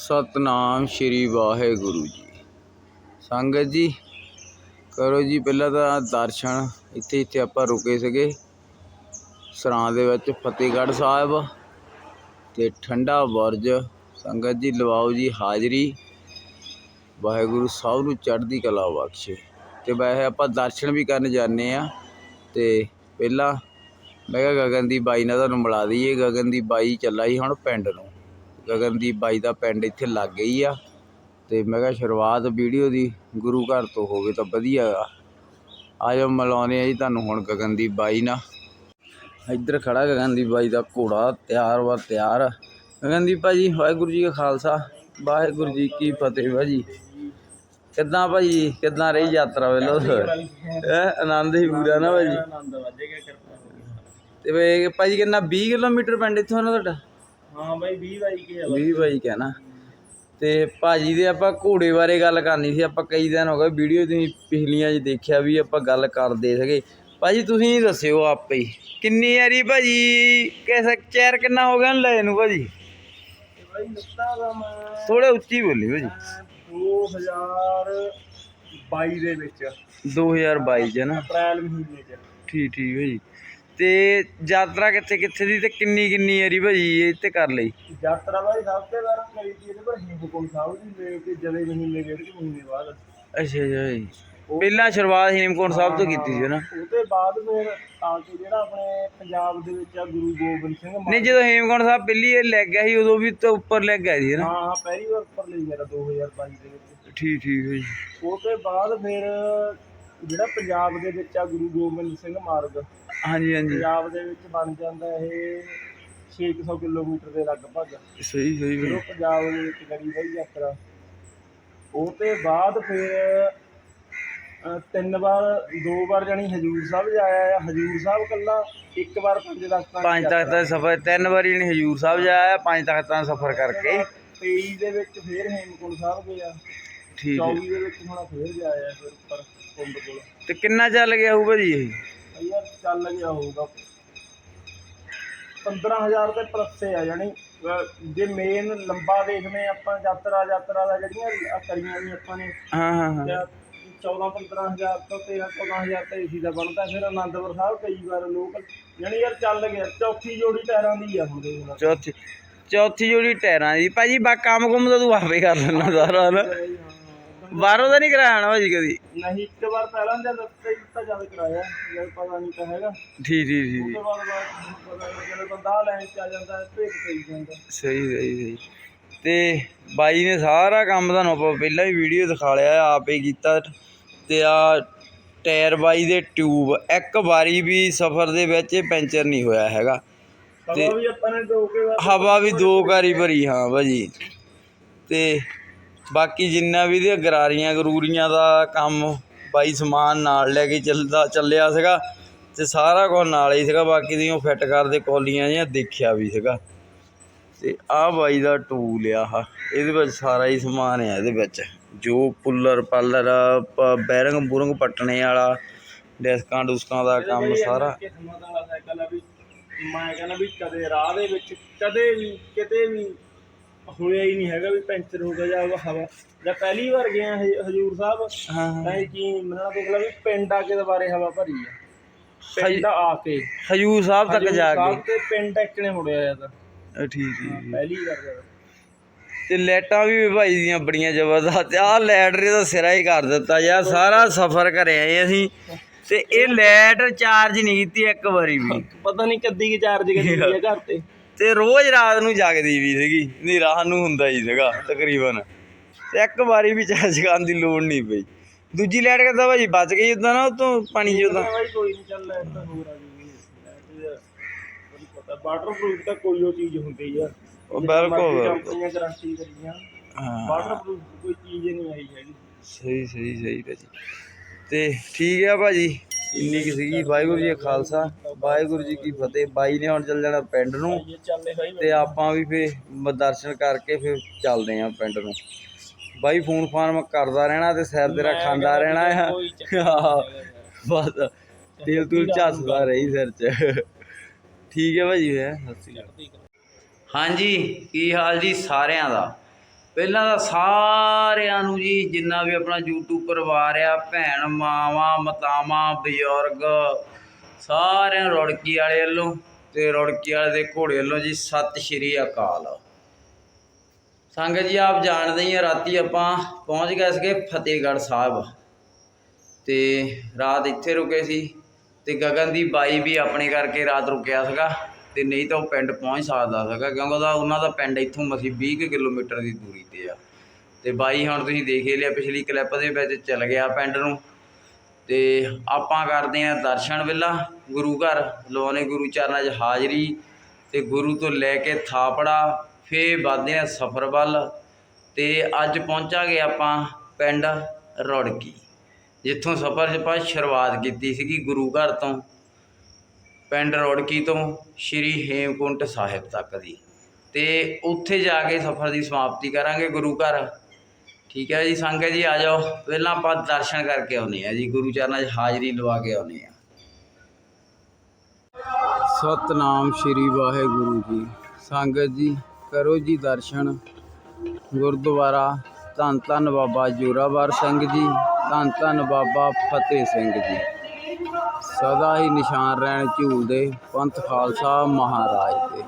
ਸਤਨਾਮ ਸ਼੍ਰੀ ਵਾਹਿਗੁਰੂ ਜੀ। ਸੰਗਤ ਜੀ, ਕਰੋ ਜੀ ਪਹਿਲਾਂ ਤਾਂ ਦਰਸ਼ਨ। ਇੱਥੇ ਇੱਥੇ ਆਪਾਂ ਰੁਕੇ ਸੀਗੇ। ਸਰਾਂ ਦੇ ਵਿੱਚ ਫਤਿਹਗੜ੍ਹ ਸਾਹਿਬ ਤੇ ਠੰਡਾ ਬੁਰਜ। ਸੰਗਤ ਜੀ, ਲਵਾਓ ਜੀ ਹਾਜ਼ਰੀ। ਵਾਹਿਗੁਰੂ ਸਭ ਨੂੰ ਚੜ੍ਹਦੀ ਕਲਾ ਬਖਸ਼ੇ। ਤੇ ਵੈਸੇ ਆਪਾਂ ਦਰਸ਼ਨ ਵੀ ਕਰਨ ਜਾਂਦੇ ਆ ਤੇ ਪਹਿਲਾਂ ਮੈਂ ਕਿਹਾ ਗਗਨ ਦੀ ਬਾਈ ਨਾਲ ਤੁਹਾਨੂੰ ਮਿਲਾ ਦਈਏ। ਗਗਨਦੀਪ ਬਾਈ ਚੱਲਾ ਸੀ ਹੁਣ ਪਿੰਡ ਨੂੰ। ਗਗਨਦੀਪ ਬਾਈ ਦਾ ਪਿੰਡ ਇੱਥੇ ਲੱਗ ਗਈ ਆ। ਤੇ ਮੈਂ ਕਿਹਾ ਸ਼ੁਰੂਆਤ ਵੀਡੀਓ ਦੀ ਗੁਰੂ ਘਰ ਤੋਂ ਹੋਵੇ ਤਾਂ ਵਧੀਆ ਆ। ਆਜੋ ਮਿਲਾਉਂਦੇ ਆ ਜੀ ਤੁਹਾਨੂੰ ਹੁਣ ਗਗਨਦੀਪ ਬਾਈ ਨਾਲ। ਇੱਧਰ ਖੜਾ ਗਗਨਦੀਪ ਬਾਈ ਦਾ ਘੋੜਾ, ਤਿਆਰ ਵਾ ਤਿਆਰ। ਗਗਨਦੀਪ ਭਾਜੀ, ਵਾਹਿਗੁਰੂ ਜੀ ਕਾ ਖਾਲਸਾ। ਵਾਹਿਗੁਰੂ ਜੀ ਕੀ ਫਤਿਹ ਭਾਜੀ। ਕਿੱਦਾਂ ਭਾਜੀ? ਕਿੱਦਾਂ ਰਹੀ ਯਾਤਰਾ ਵੇਲੋ? ਆਨੰਦ ਹੀ ਪੂਰਾ ਨਾ ਭਾਜੀ? ਆਨੰਦ ਤੇ ਵੇ ਭਾਜੀ ਕਿੰਨਾ 20 ਕਿਲੋਮੀਟਰ ਪਿੰਡ ਇੱਥੋਂ ਨਾ ਤੁਹਾਡਾ? ਹਾਂ ਬਾਈ 20 ਬਾਈ ਕੇ ਆ 20 ਭਾਈ ਕਹਿਣਾ ਤੇ ਭਾਜੀ ਦੇ ਆਪਾਂ ਘੋੜੇ ਬਾਰੇ ਗੱਲ ਕਰਨੀ ਸੀ ਆਪਾਂ ਕਈ ਦਿਨ ਹੋ ਗਏ ਵੀਡੀਓ ਤੁਸੀਂ ਪਿਛਲੀਆਂ 'ਚ ਦੇਖਿਆ ਵੀ ਆਪਾਂ ਗੱਲ ਕਰਦੇ ਸੀਗੇ। ਭਾਜੀ ਤੁਸੀਂ ਦੱਸਿਓ ਆਪੇ ਹੀ ਕਿੰਨੀ ਵਾਰੀ ਭਾਜੀ? ਕਿਸ ਚੈਰ ਕਿੰਨਾ ਹੋ ਗਿਆ ਲੈ ਨੂੰ ਭਾਜੀ? ਤੇ ਬਾਈ ਲੱਤਾ ਦਾ ਮੈਂ। ਥੋੜੇ ਉੱਚੀ ਬੋਲੀ ਭਾਜੀ। 2022 ਦੇ ਵਿੱਚ। 2022 ਚ ਨਾ। ਅਪ੍ਰੈਲ ਮਹੀਨੇ ਚ। ਠੀਕ ਠੀਕ ਭਾਜੀ ਤੇ ਯਾਤਰਾ ਕਿੱਥੇ ਕਿੱਥੇ ਦੀ ਤੇ ਕਿੰਨੀ ਕਿੰਨੀ ਵਾਰੀ ਭਾਜੀ ਇਹ ਤੇ ਕਰ ਲਈ? ਯਾਤਰਾ ਬਾਈ ਸਭ ਤੋਂ ਵਾਰ ਕਰੀ ਸੀ ਇਹਦੇ ਪਰ ਹਿੰਦਕੁੰਟ ਸਾਹਿਬ ਦੀ ਲੈ ਕੇ ਜਦੇ ਮਹੀਨੇ ਡੇਢ ਕੁ ਮਹੀਨੇ ਬਾਅਦ। ਅੱਛਾ ਅੱਛਾ ਭਾਜੀ ਪਹਿਲਾਂ ਸ਼ੁਰੂਆਤ ਹੇਮਕੁੰਟ ਸਾਹਿਬ ਤੋਂ ਕੀਤੀ ਸੀ ਨਾ। ਉਹਦੇ ਬਾਅਦ ਫਿਰ ਆ ਕੇ ਜਿਹੜਾ ਆਪਣੇ ਪੰਜਾਬ ਦੇ ਵਿੱਚ ਆ ਗੁਰੂ ਗੋਬਿੰਦ ਸਿੰਘ ਮਾ- ਨਹੀਂ ਜਦੋਂ ਹੇਮਕੁੰਟ ਸਾਹਿਬ ਪਹਿਲੀ ਇਹ ਲੈ ਗਿਆ ਸੀ ਉਦੋਂ ਵੀ ਤਾਂ ਉੱਪਰ ਲੈ ਗਿਆ ਸੀ ਨਾ। ਹਾਂ ਹਾਂ ਪਹਿਲੀ ਵਾਰ ਉੱਪਰ ਲਈ ਗਿਆ ਤਾ 2022 ਦੇ ਵਿੱਚ। ਠੀਕ ਠੀਕ ਭਾਜੀ ਉਹਦੇ ਬਾਅਦ ਫਿਰ ਜਿਹੜਾ ਪੰਜਾਬ ਦੇ ਵਿੱਚ ਆ ਗੁਰੂ ਗੋਬਿੰਦ ਸਿੰਘ ਮਾਰਗ ਹਾਂਜੀ ਹਾਂਜੀ। ਪੰਜਾਬ ਦੇ ਵਿੱਚ ਬਣ ਜਾਂਦਾ ਇਹ 600 ਕਿਲੋਮੀਟਰ ਦੇ ਲਗਭਗ। ਸਹੀ ਸਹੀ ਭਾਜੀ ਜਦੋਂ ਪੰਜਾਬ ਦੇ ਵਿੱਚ ਕਰੀ ਗਈ ਯਾਤਰਾ ਉਹ ਤੇ ਬਾਅਦ ਫਿਰ ਅ, ਤਿੰਨ ਵਾਰ ਦੋ ਵਾਰ ਜਾਣੀ ਹਜੂਰ ਸਾਹਿਬ ਜਾਇਆ ਆ। ਹਜੂਰ ਸਾਹਿਬ ਕੱਲਾ ਇੱਕ ਵਾਰ ਪੰਜ ਤਖਤਾਂ ਪੰਜ ਤਖਤਾਂ ਦਾ ਸਫ਼ਰ ਤਿੰਨ ਵਾਰੀ ਨੇ ਹਜੂਰ ਸਾਹਿਬ ਜਾਇਆ ਪੰਜ ਤਖਤਾਂ ਦਾ ਸਫ਼ਰ ਕਰਕੇ। 23 ਦੇ ਵਿੱਚ ਫਿਰ ਹੇਮਕੁੰਟ ਸਾਹਿਬ ਗਿਆ। ਠੀਕ ਹੈ। 24 ਦੇ ਵਿੱਚ ਹੁਣ ਫਿਰ ਜਾਇਆ ਫਿਰ ਉੱਪਰ। ਕੁੰਭ ਕੋਲ। ਤੇ ਕਿੰਨਾ ਚੱਲ ਗਿਆ ਇਹ? ਯਾਰ ਚੱਲ ਹੋਊਗਾ। 15000 ਤੇ ਪਲੱਸੇ ਆ ਜਾਣੀ ਅਹ ਜੇ ਮੇਨ ਲੰਬਾ ਦੇਖਦੇ ਆਪਾਂ ਯਾਤਰਾ ਯਾਤਰਾ ਦਾ ਜਿਹੜੀਆਂ ਆਹ ਕਰੀਆਂ ਵੀ ਆਪਾਂ ਨੇ ਹਾਂ ਹਾਂ ਹਾਂ। 14 15000 ਤੋਂ 13 14000 ਤੇ ਏਸੀ ਦਾ ਬਣਦਾ ਫਿਰ ਆਨੰਦਪੁਰ ਸਾਹਿਬ ਕਈ ਵਾਰ ਲੋਕ ਯਾਨੀ ਯਾਰ ਚੱਲ ਗਿਆ ਚੌਥੀ ਜੋੜੀ ਟਾਇਰਾਂ ਦੀ ਆ ਹੁਣ ਦੇਖ ਚੌਥੀ ਚੌਥੀ ਜੋੜੀ ਟਾਇਰਾਂ ਦੀ। ਭਾਜੀ ਬਾ ਕੰਮ ਕੁਮ ਤਾਂ ਤੂੰ ਆਪੇ ਕਰ ਲੈਣਾ ਸਾਰਾ ਨਾ ਬਾਹਰੋਂ ਤਾਂ ਨਹੀਂ ਕਰਾਇਆ ਨਾ ਭਾਜੀ ਕਦੀ। ਨਹੀਂ ਇੱਕ ਵਾਰ ਪਹਿਲਾਂ ਜਦ ਤੇ ਤਾਂ ਜਦ ਕਰਾਇਆ। ਜਦ ਪਤਾ ਨਹੀਂ ਤਾਂ ਹੈਗਾ। ਠੀਕ ਠੀਕ ਠੀਕ ਉਸ ਤੋਂ ਬਾਅਦ ਬਾਅਦ ਜਦੋਂ ਬੰਦਾ ਲੈਣ ਚ ਆ ਜਾਂਦਾ ਹੈ, ਭੇਤ ਪਈ ਜਾਂਦਾ। ਸਹੀ ਸਹੀ ਸਹੀ। ਤੇ ਬਾਈ ਨੇ ਸਾਰਾ ਕੰਮ ਤੁਹਾਨੂੰ ਆਪਾਂ ਪਹਿਲਾਂ ਹੀ ਵੀਡੀਓ ਦਿਖਾ ਲਿਆ ਆਪੇ ਕੀਤਾ। ਤੇ ਆ ਟਾਇਰ ਬਾਈ ਦੇ ਟਿਊਬ ਇੱਕ ਵਾਰੀ ਵੀ ਸਫ਼ਰ ਦੇ ਵਿੱਚ ਪੈਂਚਰ ਨਹੀਂ ਹੋਇਆ ਹੈਗਾ। ਤੇ ਹਵਾ ਵੀ ਆਪਾਂ ਨੇ ਦੋ ਕੇ ਹਵਾ ਵੀ ਦੋ ਵਾਰੀ ਭਰੀ ਹਾਂ ਭਾਜੀ। ਤੇ ਬਾਕੀ ਜਿੰਨਾ ਵੀ ਇਹਦੀਆਂ ਗਰਾਰੀਆਂ ਗਰੂਰੀਆਂ ਦਾ ਕੰਮ ਬਾਈ ਸਮਾਨ ਨਾਲ ਲੈ ਕੇ ਚੱਲਦਾ ਚੱਲਿਆ ਸੀਗਾ ਤੇ ਸਾਰਾ ਕੁਝ ਨਾਲ ਹੀ ਸੀਗਾ ਬਾਕੀ ਦੀ ਉਹ ਫਿੱਟ ਕਰਦੇ ਕੋਲੀਆਂ ਜਾਂ ਦੇਖਿਆ ਵੀ ਸੀਗਾ। ਤੇ ਆਹ ਬਾਈ ਦਾ ਟੂਲ ਆ ਆਹ ਇਹਦੇ ਵਿੱਚ ਸਾਰਾ ਹੀ ਸਮਾਨ ਹੈ ਇਹਦੇ ਵਿੱਚ। ਜੋ ਪੁੱਲਰ ਪਾਲਰ ਬੈਰਿੰਗ ਬੁਰੰਗ ਪੱਟਣੇ ਵਾਲਾ ਡਿਸਕਾਂ ਡੁਸਕਾਂ ਦਾ ਕੰਮ ਸਾਰਾ। ਆ ਮੈਂ ਕਹਿੰਦਾ ਵੀ ਕਦੇ ਰਾਹ ਦੇ ਵਿੱਚ ਕਦੇ ਵੀ ਕਿਤੇ ਵੀ ਹੋਇਆ ਹੀ ਨਹੀਂ ਹੈਗਾ ਵੀ ਪੈਂਚਰ ਹੋ ਗਿਆ ਜਾਂ ਉਹ ਹਵਾ। ਜਾਂ ਪਹਿਲੀ ਵਾਰ ਗਿਆ ਹ- ਹਜੂਰ ਸਾਹਿਬ ਹਾਂ ਹਾਂ। ਤਾਂ ਕੀ ਮੰਨਣਾ ਦੇਖ ਲਾ ਵੀ ਪਿੰਡ ਆ ਕੇ ਦੁਬਾਰੇ ਹਵਾ ਭਰੀ ਆ। ਪਿੰਡ ਆ ਕੇ। ਹਜੂਰ ਸਾਹਿਬ ਤੱਕ ਹਜ਼ੂਰ ਜਾ ਸਾਹਿਬ ਕੇ ਤੇ ਪਿੰਡ ਐਕਣੇ ਮੁੜਿਆ ਜਾਂ ਤਾਂ। ਅ, ਠੀਕ ਠੀਕ। ਪਹਿਲੀ ਵਾਰ ਗਿਆ ਤੇ ਲਾਈਟਾਂ ਵੀ ਭਾਈ ਦੀਆਂ ਬੜੀਆਂ ਜ਼ਬਰਦਸਤ ਆਹ ਲਾਈਟ ਨੇ ਤਾਂ ਸਿਰਾ ਹੀ ਕਰ ਦਿੱਤਾ ਯਾਰ ਸਾਰਾ ਸਫ਼ਰ ਕਰੇ ਆਏ ਅਸੀਂ। ਤੇ ਇਹ ਲਾਈਟ ਚਾਰਜ ਨਹੀਂ ਕੀਤੀ ਇੱਕ ਵਾਰੀ ਵੀ। ਪਤਾ ਨਹੀਂ ਕੱਦੀ ਕੀ ਚਾਰਜ ਕਰੀ ਆ ਘਰ ਤੇ। ਤੇ ਰੋਜ਼ ਰਾਤ ਨੂੰ ਜਾਗਦੀ ਵੀ ਸੀਗੀ। ਨਹੀਂ ਰਾਤ ਨੂੰ ਹੁੰਦਾ ਹੀ ਸੀਗਾ ਤਕਰੀਬਨ। ਤੇ ਇੱਕ ਵਾਰੀ ਵੀ ਚਾਰਜ ਕਰਨ ਦੀ ਲੋੜ ਨਹੀਂ ਪਈ। ਦੂਜੀ ਲਾਈਟ ਕਹਿੰਦਾ ਭਾਜੀ ਬਚ ਗਈ ਉਦਾਂ ਨਾ ਉਤੋਂ ਪਾਣੀ ਜਿਹਾ ਬਾਈ ਕੋਈ ਨਹੀਂ ਚੱਲ ਲੈ ਤਾਂ ਹੋਰ ਆ ਜੂਗੀ ਪਤਾ ਵਾਟਰ ਪ੍ਰੂਫ ਤਾਂ ਕੋਈ ਉਹ ਚੀਜ਼ ਹੁੰਦੀ ਆ। ਉਹ ਬਿਲਕੁਲ। ਕੰਪਨੀਆਂ ਗਾਰੰਟੀ ਕਰੀਆਂ। ਹਾਂ। ਵਾਟਰ ਪ੍ਰੂਫ ਕੋਈ ਚੀਜ਼ ਨਹੀਂ ਆਈ ਹੈਗੀ। ਸਹੀ ਸਹੀ ਸਹੀ ਭਾਜੀ ਤੇ ਠੀਕ ਆ ਭਾਜੀ। ਇੰਨੀ ਕੀ ਸੀਗੀ ਵਾਹਿਗੁਰੂ ਜੀ ਕਾ ਖਾਲਸਾ। ਵਾਹਿਗੁਰੂ ਜੀ ਕੀ ਫਤਿਹ। ਬਾਈ ਨੇ ਹੁਣ ਚੱਲ ਜਾਣਾ ਪਿੰਡ ਨੂੰ। ਤੇ ਆਪਾਂ ਵੀ ਫੇ ਦਰਸ਼ਨ ਕਰਕੇ ਫਿਰ ਚੱਲਦੇ ਆਂ ਪਿੰਡ ਨੂੰ। ਬਾਈ ਫੋਨ ਫਾਨ ਕਰਦਾ ਰਹਿਣਾ ਤੇ ਸਿਰ ਤੇਰਾ ਖਾਂਦਾ ਰਹਿਣਾ ਆ। ਬਸ। ਤੇਲ ਤੂਲ ਝੱਸਦਾ ਰਹੀ ਸਿਰ 'ਚ। ਠੀਕ ਹੈ ਭਾਜੀ ਹੈ ਸਤਿ ਸ਼੍ਰੀ ਅਕਾਲ। ਹਾਂਜੀ ਕੀ ਹਾਲ ਜੀ ਸਾਰਿਆਂ ਦਾ? ਪਹਿਲਾਂ ਤਾਂ ਸਾਰਿਆਂ ਨੂੰ ਜੀ, ਜਿੰਨਾ ਵੀ ਆਪਣਾ YouTube ਪਰਿਵਾਰ ਆ, ਭੈਣ ਮਾਵਾਂ, ਮਤਾਵਾਂ, ਬਜ਼ੁਰਗ, ਸਾਰਿਆਂ ਨੂੰ ਰੁੜਕੀ ਵਾਲੇ ਵੱਲੋਂ ਤੇ ਰੁੜਕੀ ਵਾਲੇ ਦੇ ਘੋੜੇ ਵੱਲੋਂ ਜੀ, ਸਤਿ ਸ਼੍ਰੀ ਅਕਾਲ। ਸੰਗਤ ਜੀ, ਆਪ ਜਾਣਦੇ ਹੀ ਆ, ਰਾਤੀ ਆਪਾਂ ਪਹੁੰਚ ਗਏ ਸੀਗੇ ਫਤਿਹਗੜ੍ਹ ਸਾਹਿਬ ਤੇ ਰਾਤ ਇੱਥੇ ਰੁਕੇ ਸੀ ਤੇ ਗਗਨ ਦੀ ਬਾਈ ਵੀ ਆਪਣੇ ਕਰਕੇ ਰਾਤ ਰੁਕਿਆ ਸੀਗਾ। ਅਤੇ ਨਹੀਂ ਤਾਂ ਉਹ ਪਿੰਡ ਪਹੁੰਚ ਸਕਦਾ ਸੀਗਾ, ਕਿਉਂਕਿ ਉਹਦਾ, ਉਹਨਾਂ ਦਾ ਪਿੰਡ ਇੱਥੋਂ ਮਸੀ ਵੀਹ ਕੁ ਕਿਲੋਮੀਟਰ ਦੀ ਦੂਰੀ ਤੇ ਆ। ਅਤੇ ਬਾਈ ਹੁਣ ਤੁਸੀਂ ਦੇਖ ਹੀ ਲਿਆ, ਪਿਛਲੀ ਕਲਿੱਪ ਦੇ ਵਿੱਚ ਚਲ ਗਿਆ ਪਿੰਡ ਨੂੰ। ਅਤੇ ਆਪਾਂ ਕਰਦੇ ਹਾਂ ਦਰਸ਼ਨ ਵੇਲਾ, ਗੁਰੂ ਘਰ ਲਵਾਉਣੇ ਗੁਰੂ ਚਰਨਾਂ 'ਚ ਹਾਜ਼ਰੀ ਅਤੇ ਗੁਰੂ ਤੋਂ ਲੈ ਕੇ ਥਾਪੜਾ, ਫੇਰ ਵੱਧਦੇ ਹਾਂ ਸਫ਼ਰ ਵੱਲ। ਅਤੇ ਅੱਜ ਪਹੁੰਚਾਂਗੇ ਆਪਾਂ ਪਿੰਡ ਰੌੜਕੀ, ਜਿੱਥੋਂ ਸਫ਼ਰ 'ਚ ਆਪਾਂ ਸ਼ੁਰੂਆਤ ਕੀਤੀ ਸੀਗੀ ਗੁਰੂ ਘਰ ਤੋਂ। ਪਿੰਡ ਰੋੜਕੀ ਤੋਂ ਸ਼੍ਰੀ ਹੇਮਕੁੰਟ ਸਾਹਿਬ ਤੱਕ ਦੀ। ਤੇ ਉੱਥੇ ਜਾ ਕੇ ਸਫ਼ਰ ਦੀ ਸਮਾਪਤੀ ਕਰਾਂਗੇ ਗੁਰੂ ਘਰ। ਠੀਕ ਹੈ ਜੀ, ਸੰਗਤ ਜੀ ਆ ਜਾਓ। ਪਹਿਲਾਂ ਆਪਾਂ ਦਰਸ਼ਨ ਕਰਕੇ ਆਉਨੇ ਆ ਜੀ, ਗੁਰੂ ਚਰਨਾਂ 'ਚ ਹਾਜ਼ਰੀ ਲਵਾ ਕੇ ਆਉਨੇ ਆ ਸਤਨਾਮ ਸ਼੍ਰੀ ਵਾਹਿਗੁਰੂ ਜੀ। ਸੰਗਤ ਜੀ, ਕਰੋ ਜੀ ਦਰਸ਼ਨ। ਗੁਰਦੁਆਰਾ ਧੰਨ ਧੰਨ ਬਾਬਾ ਜੋਰਾਵਰ ਸਿੰਘ ਜੀ, ਧੰਨ ਧੰਨ ਬਾਬਾ ਫਤਿਹ ਸਿੰਘ ਜੀ। ਸਦਾ ਹੀ ਨਿਸ਼ਾਨ ਰਹਿਣ ਝੂਲਦੇ ਪੰਥ ਖਾਲਸਾ ਮਹਾਰਾਜ ਦੇ।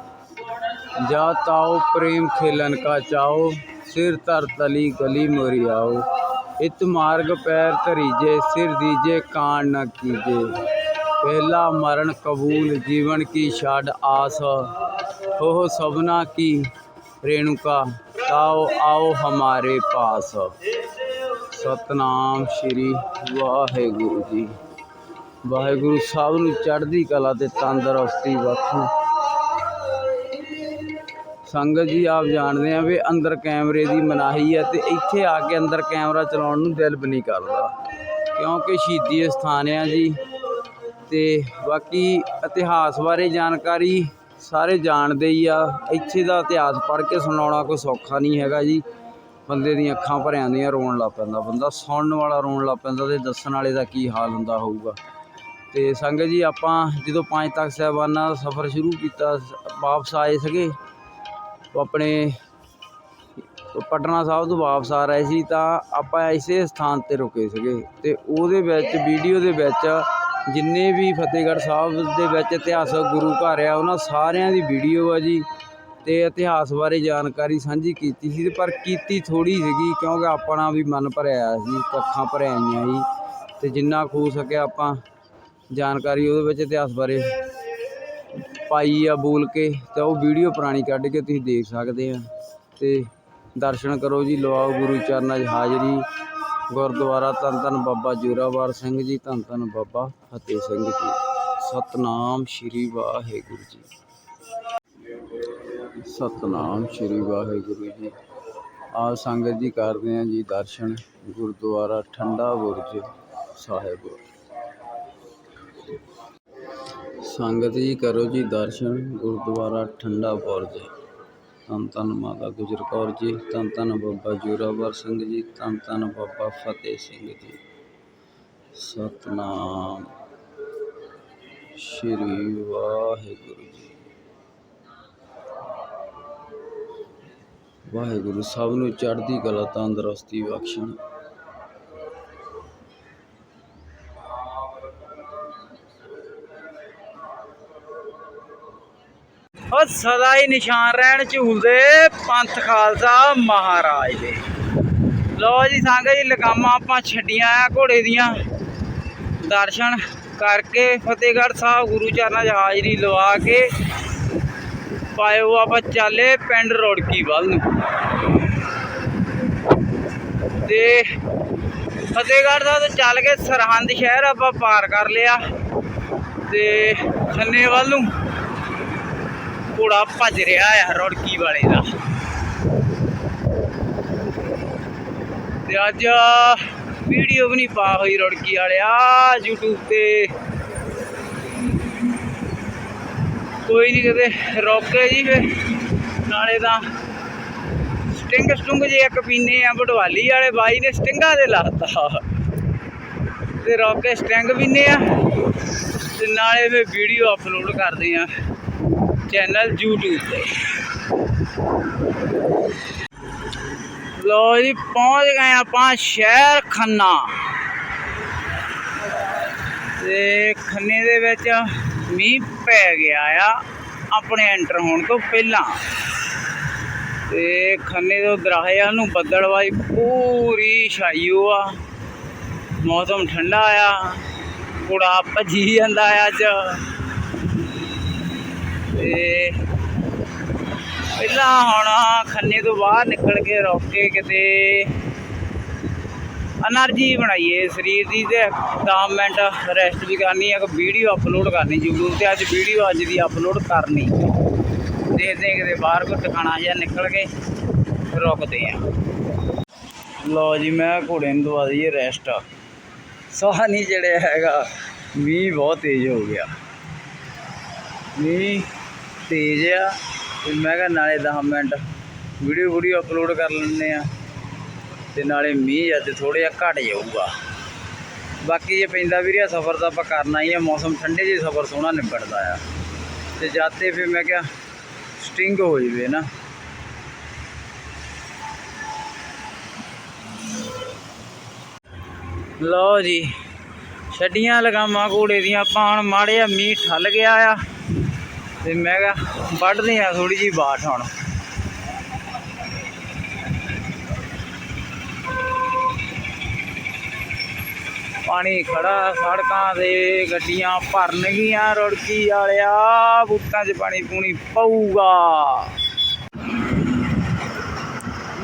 ਜਾ ਤਾਓ ਪ੍ਰੇਮ ਖੇਲਨ ਕਾ ਚਾਓ, ਸਿਰ ਧਰ ਤਲੀ ਗਲੀ ਮੋਰੀ ਆਓ ਇਤ ਮਾਰਗ ਪੈਰ ਧਰੀਜੇ, ਸਿਰ ਦੀਜੇ ਕਾਣ ਨ ਕੀਜੇ। ਪਹਿਲਾ ਮਰਨ ਕਬੂਲ ਜੀਵਨ ਕੀ ਛੱਡ ਆਸ। ਹੋ ਸਭਨਾ ਕੀ ਰੇਣੁਕਾ, ਤਾਓ ਆਓ ਹਮਾਰੇ ਪਾਸ। ਸਤਨਾਮ ਸ਼੍ਰੀ ਵਾਹਿਗੁਰੂ ਜੀ। ਵਾਹਿਗੁਰੂ ਸਾਹਿਬ ਨੂੰ ਚੜ੍ਹਦੀ ਕਲਾ ਤੇ ਤੰਦਰੁਸਤੀ ਬਖਸ਼ੇ। ਸੰਗਤ ਜੀ, ਆਪ ਜਾਣਦੇ ਆ ਵੀ ਅੰਦਰ ਕੈਮਰੇ ਦੀ ਮਨਾਹੀ ਹੈ ਤੇ ਇੱਥੇ ਆ ਕੇ ਅੰਦਰ ਕੈਮਰਾ ਚਲਾਉਣ ਨੂੰ ਦਿਲ ਵੀ ਨਹੀਂ ਕਰਦਾ। ਕਿਉਂਕਿ ਸ਼ਹੀਦੀ ਸਥਾਨ ਆ ਜੀ ਤੇ ਬਾਕੀ ਇਤਿਹਾਸ ਬਾਰੇ ਜਾਣਕਾਰੀ ਸਾਰੇ ਜਾਣਦੇ ਹੀ ਆ। ਇੱਥੇ ਦਾ ਇਤਿਹਾਸ ਪੜ੍ਹ ਕੇ ਸੁਣਾਉਣਾ ਕੋਈ ਸੌਖਾ ਨਹੀਂ ਹੈਗਾ ਜੀ। ਬੰਦੇ ਦੀਆਂ ਅੱਖਾਂ ਭਰ ਆਉਂਦੀਆਂ ਰੋਣ ਲੱਗ ਪੈਂਦਾ, ਬੰਦਾ ਸੁਣਨ ਵਾਲਾ ਰੋਣ ਲੱਗ ਪੈਂਦਾ ਤੇ ਦੱਸਣ ਵਾਲੇ ਦਾ ਕੀ ਹਾਲ ਹੁੰਦਾ ਹੋਊਗਾ। ਤੇ ਸੰਗਤ ਜੀ, ਆਪਾਂ ਜਦੋਂ ਪੰਜ ਤੱਕ ਸਾਹਿਬਾਨਾਂ ਦਾ ਸਫ਼ਰ ਸ਼ੁਰੂ ਕੀਤਾ, ਵਾਪਸ ਆਏ ਸੀਗੇ ਆਪਣੇ ਪਟਨਾ ਸਾਹਿਬ ਤੋਂ ਵਾਪਸ ਆ ਰਹੇ ਸੀ, ਤਾਂ ਆਪਾਂ ਇਸੇ ਸਥਾਨ ਤੇ ਰੁਕੇ ਸੀਗੇ ਤੇ ਉਹਦੇ ਵਿੱਚ, ਵੀਡੀਓ ਦੇ ਵਿੱਚ ਜਿੰਨੇ ਵੀ ਫਤਿਹਗੜ੍ਹ ਸਾਹਿਬ ਦੇ ਵਿੱਚ ਇਤਿਹਾਸਕ ਗੁਰੂ ਘਰ ਆ, ਉਹਨਾਂ ਸਾਰਿਆਂ ਦੀ ਵੀਡੀਓ ਆ ਜੀ ਤੇ ਇਤਿਹਾਸ ਬਾਰੇ ਜਾਣਕਾਰੀ ਸਾਂਝੀ ਕੀਤੀ ਸੀ, ਪਰ ਕੀਤੀ ਥੋੜੀ ਸੀਗੀ ਕਿਉਂਕਿ ਆਪਣਾ ਵੀ ਮਨ ਭਰਿਆ ਸੀ ਅੱਖਾਂ ਭਰਿਆ ਆਈਆਂ ਸੀ ਤੇ ਜਿੰਨਾ ਕੁ ਹੋ ਸਕਿਆ ਆਪਾਂ ਜਾਣਕਾਰੀ ਉਹਦੇ ਵਿੱਚ ਇਤਿਹਾਸ ਬਾਰੇ ਪਾਈ ਆ ਬੋਲ ਕੇ ਤਾਂ ਉਹ ਵੀਡੀਓ ਪੁਰਾਣੀ ਕੱਢ ਕੇ ਤੁਸੀਂ ਦੇਖ ਸਕਦੇ ਆ। ਤੇ ਦਰਸ਼ਨ ਕਰੋ ਜੀ, ਲਵਾਓ ਗੁਰੂ ਚਰਨਾਂ 'ਚ ਹਾਜ਼ਰੀ। ਗੁਰਦੁਆਰਾ ਧੰਨ ਧੰਨ ਬਾਬਾ ਜੋਰਾਵਰ ਸਿੰਘ ਜੀ, ਧੰਨ ਧੰਨ ਬਾਬਾ ਫਤਿਹ ਸਿੰਘ ਜੀ। ਸਤਨਾਮ ਸ਼੍ਰੀ ਵਾਹਿਗੁਰੂ ਜੀ। ਸਤਨਾਮ ਸ਼੍ਰੀ ਵਾਹਿਗੁਰੂ ਜੀ। ਆ ਸੰਗਤ ਜੀ ਕਰਦੇ ਆ ਜੀ ਦਰਸ਼ਨ ਗੁਰਦੁਆਰਾ ਠੰਡਾ ਬੁਰਜ ਸਾਹਿਬ। ਸੰਗਤ ਜੀ ਕਰੋ ਜੀ ਦਰਸ਼ਨ, ਗੁਰਦੁਆਰਾ ਠੰਡਾ ਬੁਰਜ ਧੰਨ ਧੰਨ ਮਾਤਾ ਗੁਜਰ ਕੌਰ ਜੀ, ਧੰਨ ਧੰਨ ਬਾਬਾ ਜੋਰਾਵਰ ਸਿੰਘ ਜੀ, ਧੰਨ ਧੰਨ ਬਾਬਾ ਫਤਿਹ ਸਿੰਘ ਜੀ। ਸਤਨਾਮ। ਸ਼੍ਰੀ ਵਾਹਿਗੁਰੂ ਜੀ। ਵਾਹਿਗੁਰੂ ਸਭ ਨੂੰ ਚੜ੍ਹਦੀ ਕਲਾ, ਤੰਦਰੁਸਤੀ ਬਖਸ਼ਣ। ਉਹ ਸਦਾ ਹੀ ਨਿਸ਼ਾਨ ਰਹਿਣ ਝੂਲਦੇ ਪੰਥ ਖਾਲਸਾ ਮਹਾਰਾਜ ਦੇ। ਲੋ ਜੀ ਸੰਗਤ ਜੀ, ਲਗਾਮਾਂ ਆਪਾਂ ਛੱਡੀਆਂ ਆ ਘੋੜੇ ਦੀਆਂ। ਦਰਸ਼ਨ ਕਰਕੇ ਫਤਿਹਗੜ੍ਹ ਸਾਹਿਬ ਗੁਰੂ ਚਰਨਾਂ 'ਚ ਹਾਜ਼ਰੀ ਲਵਾ ਕੇ ਪਾਇਓ ਆਪਾਂ ਚੱਲੇ ਪਿੰਡ ਰੋੜਕੀ ਵੱਲ ਨੂੰ। ਤੇ ਫਤਿਹਗੜ੍ਹ ਸਾਹਿਬ ਤੋਂ ਚੱਲ ਕੇ ਸਰਹੰਦ ਸ਼ਹਿਰ ਆਪਾਂ ਪਾਰ ਕਰ ਲਿਆ। ਤੇ ਖੰਨੇ ਵੱਲ ਨੂੰ ਘੋੜਾ ਭੱਜ ਰਿਹਾ ਆ ਰੁੜਕੀ ਵਾਲੇ ਦਾ। ਤੇ ਅੱਜ ਵੀਡੀਓ ਵੀ ਨਹੀਂ ਪਾ ਹੋਈ ਰੁੜਕੀ ਵਾਲਿਆ YouTube ਤੇ। ਕੋਈ ਨਹੀਂ ਕਦੇ ਰੋਕੇ ਜੀ ਫੇ ਨਾਲੇ ਤਾਂ ਸਟਿੰਗ ਸਟੁੰਗ ਜੇ ਇੱਕ ਪੀਨੇ ਆ ਬਟਵਾਲੀ ਵਾਲੇ ਬਾਈ ਨੇ ਸਟਿੰਗਾ ਦੇ ਲਾਤਾ। ਤੇ ਰੋਕੇ ਸਟਿੰਗ ਪੀਨੇ ਆ। ਤੇ ਨਾਲੇ ਫੇ ਵੀਡੀਓ ਅਪਲੋਡ ਕਰਦੇ ਆ। ਚੈਨਲ YouTube ਤੇ। ਲੋ ਜੀ, ਪਹੁੰਚ ਗਏ ਆਪਾਂ ਸ਼ਹਿਰ ਖੰਨਾ। ਤੇ ਖੰਨੇ ਦੇ ਵਿੱਚ ਮੀਂਹ ਪੈ ਗਿਆ ਆ, ਆਪਣੇ ਐਂਟਰ ਹੋਣ ਤੋਂ ਪਹਿਲਾਂ। ਤੇ ਖੰਨੇ ਤੋਂ ਦਰਾਹਿਆ ਨੂੰ ਬੱਦਲਵਾਈ ਪੂਰੀ ਛਾਈ ਓ ਆ। ਮੌਸਮ ਠੰਡਾ ਆ ਕੁੜਾ ਭੱਜੀ ਜਾਂਦਾ ਆ ਅੱਜ। ਪਹਿਲਾਂ ਹੁਣ ਖੰਨੇ ਤੋਂ ਬਾਹਰ ਨਿਕਲ ਕੇ ਰੁਕ ਕੇ ਕਿਤੇ ਅਨਰਜੀ ਬਣਾਈਏ ਸਰੀਰ ਦੀ ਤੇ 10 ਮਿੰਟ ਰੈਸਟ ਵੀ ਕਰਨੀ ਹੈ ਕਿ ਵੀਡੀਓ ਅਪਲੋਡ ਕਰਨੀ ਜ਼ਰੂਰ ਤੇ, ਅੱਜ ਵੀਡੀਓ ਅੱਜ ਦੀ ਅਪਲੋਡ ਕਰਨੀ। ਦੇਖਦੇ ਹਾਂ ਕਿਤੇ ਬਾਹਰ ਕੋ ਟਿਕਾਣਾ ਜਾਂ ਨਿਕਲ ਕੇ ਰੁਕਦੇ ਆ ਲਓ ਜੀ, ਮੈਂ ਘੋੜੇ ਨੂੰ ਦਵਾ ਦਈਏ ਰੈਸਟ ਸਾਹ ਨਹੀਂ ਜਿਹੜੇ ਹੈਗਾ, ਮੀਂਹ ਬਹੁਤ ਤੇਜ਼ ਹੋ ਗਿਆ। ਮੀਂਹ ਤੇਜ਼ ਆ ਤੇ ਮੈਂ ਕਿਹਾ ਨਾਲੇ 10 ਮਿੰਟ ਵੀਡੀਓ ਵੀਡੀਓ ਅਪਲੋਡ ਕਰ ਲੈਂਦੇ ਆ ਤੇ ਨਾਲੇ ਮੀਂਹ ਅੱਜ ਥੋੜਾ ਜਿਹਾ ਘਟ ਜਾਊਗਾ। ਬਾਕੀ ਜੇ ਪੈਂਦਾ ਵੀ ਰਿਹਾ ਸਫ਼ਰ ਤਾਂ ਆਪਾਂ ਕਰਨਾ ਹੀ ਆ, ਮੌਸਮ ਠੰਡੇ ਜਿਹੇ ਸਫ਼ਰ ਸੋਹਣਾ ਨਿਬੜਦਾ ਆ। ਤੇ ਜਾਤੇ ਫਿਰ ਮੈਂ ਕਿਹਾ ਸਟਿੰਗ ਹੋ ਜਵੇ ਨਾ। ਲਓ ਜੀ, ਛੱਡੀਆਂ ਲਗਾਮਾਂ ਘੋੜੇ ਦੀਆਂ, ਆਪਾਂ ਹੁਣ ਮਾੜੇ ਜਿਹਾ ਮੀਂਹ ਠੱਲ ਗਿਆ ਆ। ਤੇ ਮੈਂ ਕਿਹਾ, ਵੱਢਦੇ ਆ ਥੋੜੀ ਜੀ ਬਾਟ ਹੁਣ। ਪਾਣੀ ਖੜਾ ਸੜਕਾਂ ਤੇ ਗੱਡੀਆਂ ਭਰਨਗੀਆਂ ਰੁੜਕੀ ਵਾਲਿਆ, ਬੂਟਾਂ 'ਚ ਪਾਣੀ ਪੂਣੀ ਪਊਗਾ।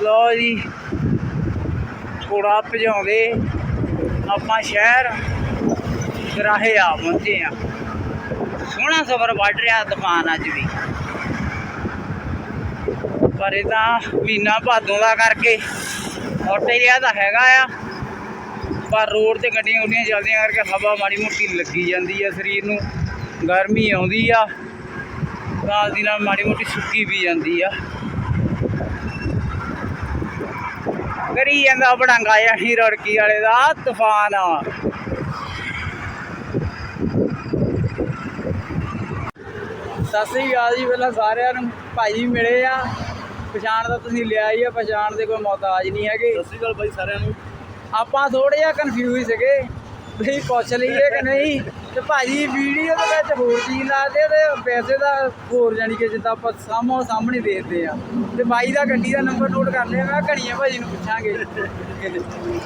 ਲੋ ਜੀ ਥੋੜਾ ਭਜਾਉਂਦੇ, ਆਪਾਂ ਸ਼ਹਿਰ ਗਰਾਹੇ ਆ ਪਹੁੰਚੇ ਆ। ਸੋਹਣਾ ਸਫ਼ਰ ਵੱਢ ਰਿਹਾ ਤੂਫਾਨ ਅੱਜ ਵੀ। ਪਰ ਇਹ ਤਾਂ ਮਹੀਨਾ ਭਾਦੋਂ ਦਾ ਕਰਕੇ ਆਸਟ੍ਰੇਲੀਆ ਦਾ ਹੈਗਾ ਆ। ਪਰ ਰੋਡ ਤੇ ਗੱਡੀਆਂ ਗੁੱਡੀਆਂ ਚੱਲਦੀਆਂ ਕਰਕੇ ਹਵਾ ਮਾੜੀ ਮੋਟੀ ਲੱਗੀ ਜਾਂਦੀ ਆ ਸਰੀਰ ਨੂੰ। ਗਰਮੀ ਆਉਂਦੀ ਆ। ਨਾਲ ਦੀ ਨਾਲ ਮਾੜੀ ਮੋਟੀ ਸੁੱਕੀ ਵੀ ਜਾਂਦੀ ਆ। ਕਰੀ ਜਾਂਦਾ ਬੜਾਂਗਾ ਹੀ ਰੜਕੀ ਵਾਲੇ ਦਾ ਤੂਫਾਨ। ਆ ਸਤਿ ਸ੍ਰੀ ਅਕਾਲ ਜੀ ਪਹਿਲਾਂ ਸਾਰਿਆਂ ਨੂੰ ਭਾਈ ਮਿਲੇ ਆ। ਪਛਾਣ ਦਾ ਤੁਸੀਂ ਲਿਆ ਹੀ ਆ ਪਛਾਣ ਦੇ ਕੋਈ ਮੁਹਤਾਜ ਨਹੀਂ ਹੈਗੇ। ਸਤਿ ਸ਼੍ਰੀ ਅਕਾਲ ਬਾਈ ਸਾਰਿਆਂ ਨੂੰ। ਆਪਾਂ ਥੋੜੇ ਜਿਹਾ ਕਨਫਿਊਜ਼ ਸੀਗੇ ਵੀ ਪੁੱਛ ਲਈਏ ਕਿ ਨਹੀਂ? ਤੇ ਭਾਜੀ ਵੀਡੀਓ ਦੇ ਵਿੱਚ ਹੋਰ ਚੀਜ਼ ਲਾਦੇ ਤੇ ਪੈਸੇ ਦਾ ਹੋਰ ਜਾਨੀ ਕਿ ਜਿੱਦਾਂ ਆਪਾਂ ਸਾਹਮੋ ਸਾਹਮਣੇ ਦੇਖਦੇ ਆ। ਤੇ ਬਾਈ ਦਾ ਗੱਡੀ ਦਾ ਨੰਬਰ ਨੋਟ ਕਰ ਲਿਆ ਮੈਂ ਘੜੀਆਂ ਭਾਜੀ ਨੂੰ ਪੁੱਛਾਂਗੇ।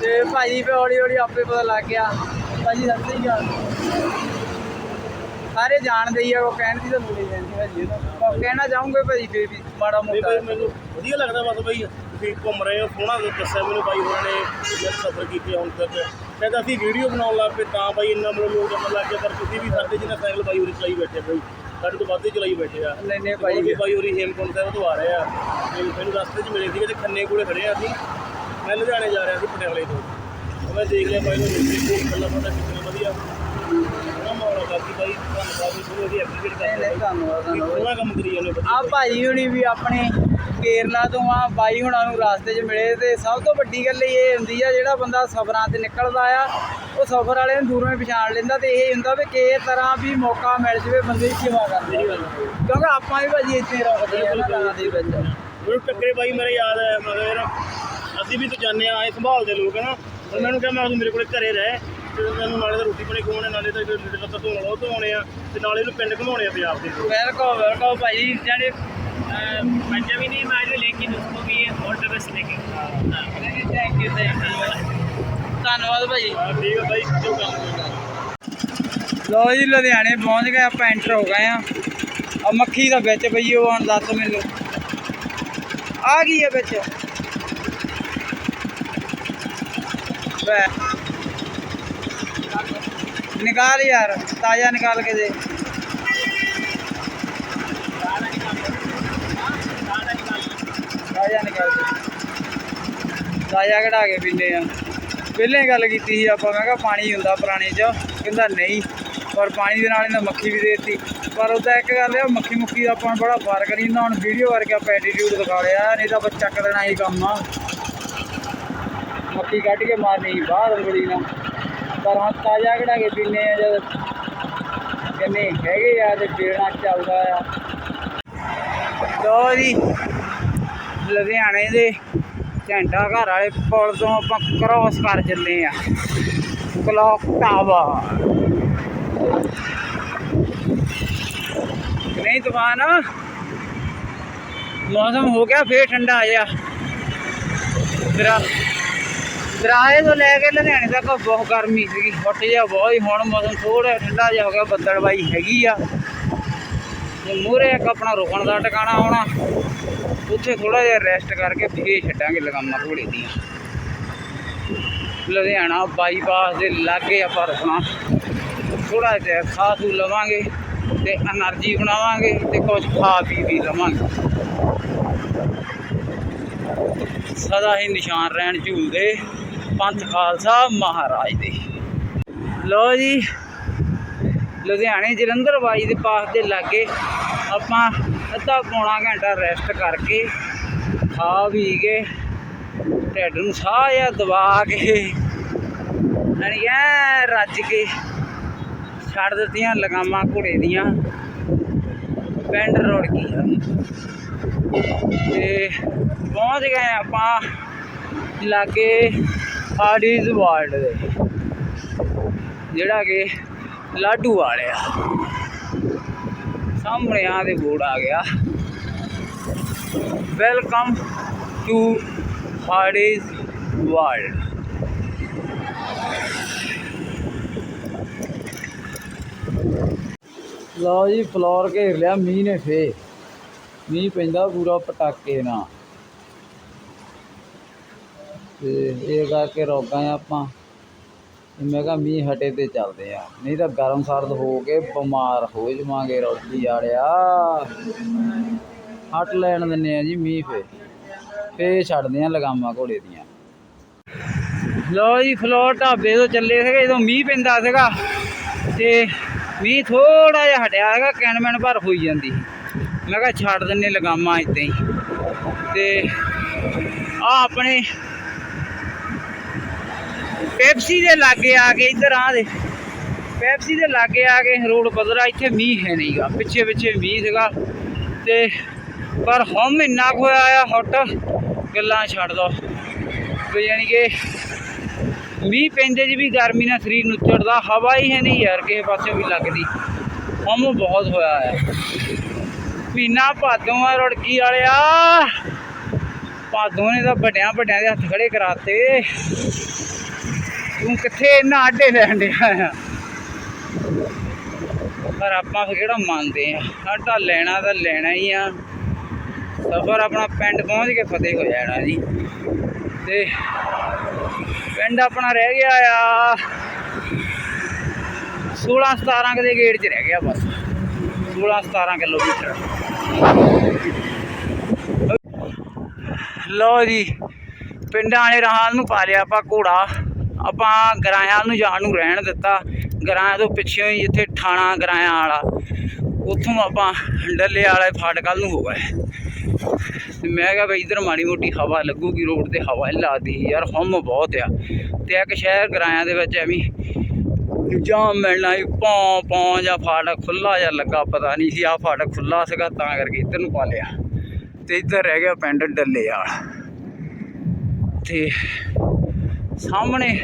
ਤੇ ਭਾਜੀ ਫੇ ਹੌਲੀ ਹੌਲੀ ਆਪੇ ਪਤਾ ਲੱਗ ਗਿਆ। ਭਾਜੀ ਸਤਿ ਸ੍ਰੀ ਅਕਾਲ। ਸਾਰੇ ਜਾਣਦੇ ਹੀ ਆ ਉਹ ਕਹਿਣ ਦੀ ਤਾਂ ਲੋੜ ਹੀ ਨਹੀਂ ਭਾਜੀ ਪਰ ਕਹਿਣਾ ਚਾਹੂੰਗੇ ਭਾਜੀ ਫੇਰ ਵੀ ਮਾੜਾ ਮੋਟਾ। ਬਾਈ ਮੈਨੂੰ ਵਧੀਆ ਲੱਗਦਾ ਬਸ ਬਾਈ ਤੁਸੀਂ ਘੁੰਮ ਰਹੇ ਹੋ ਸੋਹਣਾ ਦੱਸਿਆ ਮੈਨੂੰ ਬਾਈ ਹੋਰਾਂ ਨੇ ਸਫ਼ਰ ਕੀਤੇ ਹੁਣ ਤੱਕ। ਕਹਿੰਦਾ ਅਸੀਂ ਵੀਡੀਓ ਬਣਾਉਣ ਲੱਗ ਪਏ ਤਾਂ ਬਾਈ ਇੰਨਾ ਮਤਲਬ ਲੋਕ ਜਮਨ ਲੱਗ ਗਏ ਪਰ ਤੁਸੀਂ ਵੀ ਸਾਡੇ ਜਿੰਨਾ ਸਾਈਕਲ ਬਾਈ ਹੋਰੀ ਚਲਾਈ ਬੈਠੇ ਬਾਈ ਸਾਡੇ ਤੋਂ ਵੱਧ ਹੀ ਚਲਾਈ ਬੈਠੇ ਆ। ਨਹੀਂ ਨਹੀਂ ਭਾਈ। ਬਾਈ ਹੋਰੀ ਹੇਮਕੁੰਟ ਸਾਹਿਬ ਤੋਂ ਆ ਰਹੇ ਆ। ਮੈਨੂੰ ਰਸਤੇ 'ਚ ਮਿਲੇ ਸੀਗੇ ਤੇ ਖੰਨੇ ਕੋਲੇ ਖੜੇ ਆ ਅਸੀਂ। ਮੈਂ ਲੁਧਿਆਣੇ ਜਾ ਰਿਹਾ ਸੀ ਪਟਿਆਲੇ ਤੋਂ। ਉਹ ਮੈਂ ਦੇਖ ਲਿਆ ਬਾਈ ਨੂੰ ਰਸਤੇ ਕੋਲ ਕੱਲਾ ਬੰਦਾ ਕਿੰਨਾ ਵਧੀਆ ਉਹਨਾਂ ਮਾਹੌਲ ਆ ਬਾਕੀ ਬਾਈ ਧੰਨਵਾਦ ਜੀ ਬਹੁਤ ਵਧੀਆ ਐਪਰੀਸ਼ੀਏਟ ਕਰਦੇ ਨਹੀਂ ਧੰਨਵਾਦ ਧੰਨਵਾਦ ਸੋਹਣਾ ਕੰਮ ਕਰੀ ਜਾਂਦੇ ਆ ਭਾਈ ਹੁਣੀ ਵੀ ਆਪਣੇ ਕੇਰਲਾ ਤੋਂ ਆ, ਬਾਈ ਹੁਣਾਂ ਨੂੰ ਰਸਤੇ 'ਚ ਮਿਲੇ ਤੇ ਸਭ ਤੋਂ ਵੱਡੀ ਗੱਲ ਇਹ ਹੁੰਦੀ ਆ, ਜਿਹੜਾ ਬੰਦਾ ਸਫ਼ਰਾਂ ਤੇ ਨਿਕਲਦਾ ਆ, ਉਹ ਸਫ਼ਰ ਵਾਲੇ ਨੂੰ ਦੂਰੋਂ ਹੀ ਪਛਾਣ ਲੈਂਦਾ ਤੇ ਇਹ ਹੁੰਦਾ ਵੀ ਕਿਸੇ ਤਰ੍ਹਾਂ ਵੀ ਮੌਕਾ ਮਿਲ ਜਵੇ, ਬੰਦੇ ਦੀ ਸੇਵਾ ਕਰਦੇ ਕਿਉਂਕਿ ਆਪਾਂ ਵੀ ਭਾਜੀ ਇੱਥੇ ਰੱਖਦੇ ਆ ਨਾ ਦੇ ਵਿੱਚ। ਮੈਨੂੰ ਟੱਕਰੇ ਬਾਈ ਮੇਰੇ ਯਾਦ ਆਇਆ ਮਗਰ ਅਸੀਂ ਵੀ ਤਾਂ ਜਾਂਦੇ ਆ ਇਹ ਸੰਭਾਲਦੇ ਲੋਕ ਹਨਾ ਉਹਨਾਂ ਨੂੰ ਕਿਹਾ, ਮੈਂ ਤੂੰ ਮੇਰੇ ਕੋਲੇ ਘਰੇ ਰਹਿ। ਤੇ ਤੈਨੂੰ ਨਾਲੇ ਤਾਂ ਰੋਟੀ ਪਾਣੀ ਖਵਾਉਣੇ ਨਾਲੇ ਤਾਂ ਲੀੜੇ ਲੱਤਾਂ ਧੋਣ ਵਾਲਾ ਉਹ ਧੋਣੇ ਆ ਤੇ ਨਾਲੇ ਇਹਨੂੰ ਪਿੰਡ ਘਮਾਉਣੇ ਆ ਪੰਜਾਬ ਦੇ ਵੈਲਕਮ ਵੈਲਕਮ ਭਾਈ ਜਿਹੜੇ पंजाबी नहीं मारे लेकिन उसको भी ये ऑल द बेस्ट लेके ਥੈਂਕ ਯੂ ਥੈਂਕ ਯੂ ਧੰਨਵਾਦ ਭਾਈ ਹਾਂ ਠੀਕ ਹੈ ਬਾਈ ਜੋ ਕੰਮ ਕਰਨਾ ਲੋ ਜੀ ਲੁਧਿਆਣੇ ਪਹੁੰਚ ਗਏ ਆਪਾਂ ਐਂਟਰ ਹੋ ਗਏ ਆ ਆ ਮੱਖੀ ਦਾ ਵਿੱਚ ਪਈ ਉਹ ਹੁਣ ਦੱਸ ਮੈਨੂੰ ਆ ਗਈ ਹੈ ਵਿੱਚ ਲੈ ਨਿਕਾਲ ਯਾਰ, ਤਾਜ਼ਾ ਨਿਕਾਲ ਕੇ ਦੇ। ਤਾਜ਼ਾ ਨਿਕਾਲ ਕੇ। ਤਾਜ਼ਾ ਕਢਾ ਕੇ ਪੀਂਦੇ ਆ। ਪਹਿਲੇ ਗੱਲ ਕੀਤੀ ਸੀ ਆਪਾਂ, ਮੈਂ ਕਿਹਾ ਪਾਣੀ ਹੁੰਦਾ ਪੁਰਾਣੇ 'ਚ, ਕਹਿੰਦਾ ਨਹੀਂ, ਪਰ ਪਾਣੀ ਦੇ ਨਾਲ ਇਹਨਾਂ ਮੱਖੀ ਵੀ ਦੇਤੀ। ਪਰ ਉਹਦਾ ਇੱਕ ਗੱਲ ਹੈ ਮੱਖੀ ਮੁੱਖੀ ਦਾ ਆਪਾਂ ਨੂੰ ਬੜਾ ਫ਼ਰਕ ਨਹੀਂ ਹੁੰਦਾ, ਹੁਣ ਵੀਡੀਓ ਕਰਕੇ ਆਪਾਂ ਐਟੀਟਿਊਡ ਦਿਖਾ ਲਿਆ, ਨਹੀਂ ਤਾਂ ਆਪਾਂ ਚੱਕ ਦੇਣਾ ਹੀ ਕੰਮ ਆ। ਮੱਖੀ ਕੱਢ ਕੇ ਮਾਰਨੀ ਬਾਹਰ ਬੜੀ ਨਾ। ਪਰ ਤਾਜ਼ਾ ਕਢਾ ਕੇ ਪੀਨੇ ਆ ਜਦ। ਕਹਿੰਦੇ ਹੈਗੇ ਆ ਤੇ ਪੀਣਾ ਚੱਲਦਾ ਆ। ਲੋ ਜੀ, ਲੁਧਿਆਣੇ ਦੇ ਘੰਟਾ ਘਰ ਵਾਲੇ ਪੁਲ ਤੋਂ ਆਪਾਂ ਕ੍ਰਾਸ ਕਰ ਚੱਲੇ ਆ। ਕਲੌਕ ਟਾਵਰ ਨਹੀਂ ਤੂਫਾਨ। ਮੌਸਮ ਹੋ ਗਿਆ ਫੇਰ ਠੰਡਾ ਆ ਜਾ ਦਰਾਹੇ ਤੋਂ ਲੈ ਕੇ ਲੁਧਿਆਣੇ ਤੱਕ ਬਹੁਤ ਗਰਮੀ ਸੀਗੀ, ਫੁੱਟ ਜਿਹਾ ਬਹੁਤ ਹੀ ਹੁਣ ਮੌਸਮ ਥੋੜਾ ਠੰਡਾ ਜਿਹਾ ਹੋ ਗਿਆ ਬੱਦਲਬਾਈ ਹੈਗੀ ਆ। ਤੇ ਮੂਹਰੇ ਇੱਕ ਆਪਣਾ ਰੁਕਣ ਦਾ ਟਿਕਾਣਾ ਆਉਣਾ, ਉੱਥੇ ਥੋੜਾ ਜਿਹਾ ਰੈਸਟ ਕਰਕੇ ਫੇਰ ਛੱਡਾਂਗੇ ਲਗਾਮਾ ਘੋੜੇ ਦੀਆਂ ਲੁਧਿਆਣਾ ਬਾਈਪਾਸ ਦੇ ਲਾਗੇ ਆਪਾਂ ਰੁਕਣਾ। ਥੋੜਾ ਜਿਹਾ ਖਾਸੂ ਲਵਾਂਗੇ ਤੇ એનર્ਜੀ ਬਣਾਵਾਂਗੇ ਤੇ ਕੁਝ ਖਾ ਪੀ ਵੀ ਲਵਾਂਗੇ। ਸਦਾ ਹੀ ਨਿਸ਼ਾਨ ਰਹਿਣ ਝੂਲਦੇ। ਪੰਥ ਖਾਲਸਾ ਮਹਾਰਾਜ ਦੇ। ਲੋ ਜੀ, ਲੁਧਿਆਣੇ ਜਲੰਧਰ ਬਾਈ ਦੇ ਪਾਸ ਦੇ ਲਾਗੇ ਆਪਾਂ ਅੱਧਾ ਪੌਣਾ ਘੰਟਾ ਰੈਸਟ ਕਰਕੇ ਖਾ ਵੀ ਕੇ ਢਿੱਡ ਨੂੰ ਸਾਹ ਜਿਹਾ ਦਬਾ ਕੇ ਯਾਨੀ ਐ ਰੱਜ ਕੇ ਛੱਡ ਦਿੱਤੀਆਂ ਲਗਾਮਾਂ ਘੋੜੇ ਦੀਆਂ। ਪਿੰਡ ਰੋੜ ਗਈ ਤੇ ਪਹੁੰਚ ਗਏ ਆਪਾਂ ਲਾਗੇ ਹਾਡੀਜ਼ ਵਰਲਡ ਦੇ ਜਿਹੜਾ ਕਿ ਲਾਡੂ ਵਾਲਿਆ ਸਾਹਮਣੇ ਆ ਦੇ ਬੋਰਡ ਆ ਗਿਆ। ਵੈਲਕਮ ਟੂ ਹਾਡੀਜ਼ ਵਰਲਡ ਲਓ ਜੀ, ਫਲੋਰ ਘੇਰ ਲਿਆ, ਮੀਂਹ ਨੇ ਫੇ ਮੀਂਹ ਪੈਂਦਾ ਪੂਰਾ ਪਟਾਕੇ ਨਾਲ। ਤੇ ਇਹ ਕਰਕੇ ਰੋਕਾਂ ਆਪਾਂ। ਮੈਂ ਕਿਹਾ ਮੀਂਹ ਹਟੇ ਤੇ ਚੱਲਦੇ ਆ। ਨਹੀਂ ਤਾਂ ਗਰਮ ਸਰਦ ਹੋ ਕੇ ਬਿਮਾਰ ਹੋ ਜਾਵਾਂਗੇ ਰੋਟੀ ਵਾਲਿਆ। ਹਟ ਲੈਣ ਦਿੰਨੇ ਆ ਜੀ ਮੀਂਹ ਫੇ ਫੇ ਛੱਡਦੇ ਆ ਲਗਾਮਾਂ ਘੋੜੇ ਦੀਆਂ। ਲੋ ਜੀ ਫਲੋਰ ਢਾਬੇ ਤੋਂ ਚੱਲੇ ਸੀਗੇ, ਜਦੋਂ ਮੀਂਹ ਪੈਂਦਾ ਸੀਗਾ ਤੇ ਮੀਂਹ ਥੋੜਾ ਜਿਹਾ ਹਟਿਆ ਹੈਗਾ ਕੈਨਮੈਨ ਭਰ ਹੋਈ ਜਾਂਦੀ ਮੈਂ ਕਿਹਾ ਛੱਡ ਦਿੰਨੇ ਲਗਾਮਾਂ ਇੱਥੇ ਹੀ। ਤੇ ਆ ਆਪਣੇ ਪੈਪਸੀ ਦੇ ਲਾਗੇ ਆ ਕੇ ਇੱਧਰ ਆ ਦੇ ਪੈਪਸੀ ਦੇ ਲਾਗੇ ਆ ਕੇ ਰੋਡ ਬਦਲਾ ਇੱਥੇ ਮੀਂਹ ਹੈ ਨਹੀਂਗਾ ਪਿੱਛੇ ਪਿੱਛੇ ਮੀਂਹ ਸੀਗਾ। ਤੇ ਪਰ ਹਮ ਇੰਨਾ ਕੁ ਹੋਇਆ ਹਟ। ਗੱਲਾਂ ਛੱਡ ਦੋ। ਵੀ ਯਾਨੀ ਕਿ ਮੀਂਹ ਪੈਂਦੇ ਜੀ ਵੀ ਗਰਮੀ ਨਾਲ ਸਰੀਰ ਨੂੰ ਚੜਦਾ, ਹਵਾ ਹੀ ਹੈ ਨਹੀਂ ਯਾਰ, ਕਿਸੇ ਪਾਸੇ ਵੀ ਲੱਗਦੀ। ਹਮ ਬਹੁਤ ਹੋਇਆ ਆ। ਮਹੀਨਾ ਭਾਦੋਂ ਆ, ਰੜਕੀ ਵਾਲਿਆ ਭਾਦੋਂ ਨੇ ਤਾਂ ਵੱਡਿਆਂ ਵੱਡਿਆਂ ਦੇ ਹੱਥ ਖੜੇ ਕਰਾਤੇ। ਤੂੰ ਕਿੱਥੇ ਇੰਨਾ ਆਡੇ ਲੈਣ ਡਿਆ ਆ? ਪਰ ਆਪਾਂ ਕਿਹੜਾ ਮੰਨਦੇ ਆ? ਸਾਡਾ ਲੈਣਾ ਤਾਂ ਲੈਣਾ ਹੀ ਆ। ਸਫਰ ਆਪਣਾ ਪਿੰਡ ਪਹੁੰਚ ਕੇ ਫਤਿਹ ਹੋ ਜਾਣਾ ਜੀ। ਤੇ ਪਿੰਡ ਆਪਣਾ ਰਹਿ ਗਿਆ ਆ। 16 17 ਕੁ ਦੇ ਗੇੜ 'ਚ ਰਹਿ ਗਿਆ ਬਸ। 16 17 ਕਿਲੋਮੀਟਰ। ਲੋ ਜੀ, ਪਿੰਡਾਂ ਵਾਲੇ ਰਾਹਾਂ ਨੂੰ ਪਾ ਲਿਆ ਆਪਾਂ ਘੋੜਾ। ਆਪਾਂ ਗਰਾਇਆਂ ਨੂੰ ਜਾਣ ਨੂੰ ਰਹਿਣ ਦਿੱਤਾ। ਗਰਾਇਆਂ ਤੋਂ ਪਿੱਛੇ ਹੀ ਜਿੱਥੇ ਠਾਣਾ ਗਰਾਇਆਂ ਵਾਲਾ। ਉੱਥੋਂ ਆਪਾਂ ਡੱਲੇ ਵਾਲੇ ਫਾਟਕਲ ਨੂੰ ਹੋ ਗਏ। ਤੇ ਮੈਂ ਕਿਹਾ ਬਈ ਇਧਰ ਮਾੜੀ ਮੋਟੀ ਹਵਾ ਲੱਗੂਗੀ, ਰੋਡ ਤੇ ਹਵਾ ਹੀ ਲਾਦੀ ਯਾਰ ਹਮ ਬਹੁਤ ਆ। ਤੇ ਇੱਕ ਸ਼ਹਿਰ ਗਰਾਇਆਂ ਦੇ ਵਿੱਚ ਐਵੇਂ ਜਾਮ ਮਿਲਣਾ ਹੀ ਪੌਂ ਪੌਂ ਜਾਂ ਫਾਟਕ ਖੁੱਲਾ ਜਾਂ ਲੱਗਾ, ਪਤਾ ਨਹੀਂ ਸੀ ਆ ਫਾਟਕ ਖੁੱਲਾ ਸੀਗਾ, ਤਾਂ ਕਰਕੇ ਇੱਧਰ ਨੂੰ ਪਾ ਲਿਆ। ਤੇ ਇੱਧਰ ਰਹਿ ਗਿਆ ਪਿੰਡ ਡੱਲੇ ਵਾਲਾ। ਤੇ ਸਾਹਮਣੇ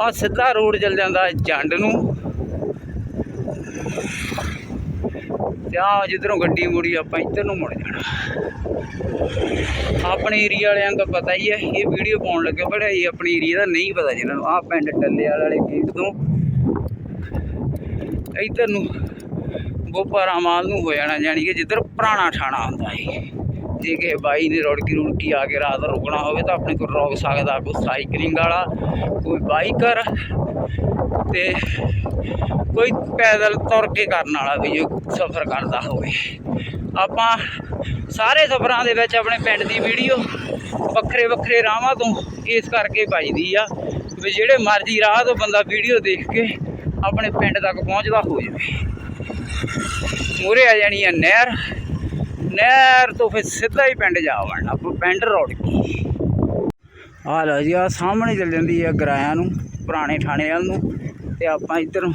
ਆ ਸਿੱਧਾ ਰੋਡ ਚੱਲ ਜਾਂਦਾ ਜੰਡ ਨੂੰ। ਤੇ ਆ ਜਿੱਧਰੋਂ ਗੱਡੀ ਮੁੜੀ, ਆਪਾਂ ਇੱਧਰ ਨੂੰ ਮੁੜ ਜਾਣਾ। ਆਪਣੇ ਏਰੀਆ ਵਾਲਿਆਂ ਦਾ ਪਤਾ ਹੀ ਹੈ, ਇਹ ਵੀਡੀਓ ਪਾਉਣ ਲੱਗੇ ਬੜਾ ਇਹ ਆਪਣੇ ਏਰੀਆ ਦਾ ਨਹੀਂ ਪਤਾ ਜਿਹਨਾਂ ਨੂੰ। ਆ ਪਿੰਡ ਟੱਲੇ ਵਾਲੇ ਗੇਟ ਤੋਂ। ਇੱਧਰ ਨੂੰ ਗੋਪਾਰਾਮਾਲ ਨੂੰ ਹੋ ਜਾਣਾ ਜਾਨੀ ਕਿ ਜਿੱਧਰ ਪੁਰਾਣਾ ਥਾਣਾ ਹੁੰਦਾ ਹੈ ਜੇ ਕਿਸੇ ਬਾਈ ਨੇ ਰੋੜਕੀ ਰੁੜਕੀ ਆ ਕੇ ਰਾਤ ਰੁਕਣਾ ਹੋਵੇ ਤਾਂ ਆਪਣੇ ਕੋਲ ਰੁਕ ਸਕਦਾ ਕੋਈ ਸਾਈਕਲਿੰਗ ਵਾਲਾ, ਕੋਈ ਬਾਈਕਰ ਤੇ ਕੋਈ ਪੈਦਲ ਤੁਰ ਕੇ ਕਰਨ ਵਾਲਾ ਵੀ ਜੋ ਸਫ਼ਰ ਕਰਦਾ ਹੋਵੇ। ਆਪਾਂ ਸਾਰੇ ਸਫ਼ਰਾਂ ਦੇ ਵਿੱਚ ਆਪਣੇ ਪਿੰਡ ਦੀ ਵੀਡੀਓ ਵੱਖਰੇ ਵੱਖਰੇ ਰਾਹਾਂ ਤੋਂ ਇਸ ਕਰਕੇ ਪਾਈਦੀ ਆ ਵੀ ਜਿਹੜੇ ਮਰਜ਼ੀ ਰਾਹ ਤੋਂ ਬੰਦਾ ਵੀਡੀਓ ਦੇਖ ਕੇ ਆਪਣੇ ਪਿੰਡ ਤੱਕ ਪਹੁੰਚਦਾ ਹੋ ਜਾਵੇ। ਮੂਰੇ ਆ ਜਾਣੀ ਆ ਨਹਿਰ। ਨਹਿਰ ਤੋਂ ਫਿਰ ਸਿੱਧਾ ਹੀ ਪਿੰਡ ਜਾ ਵੜਨਾ, ਪਿੰਡ ਰੋੜ ਕੀ। ਆ ਲਓ ਜੀ ਆ ਸਾਹਮਣੇ ਚੱਲ ਜਾਂਦੀ ਆ ਗਰਾਇਆਂ ਨੂੰ, ਪੁਰਾਣੇ ਥਾਣੇ ਵੱਲ ਨੂੰ, ਤੇ ਆਪਾਂ ਇੱਧਰ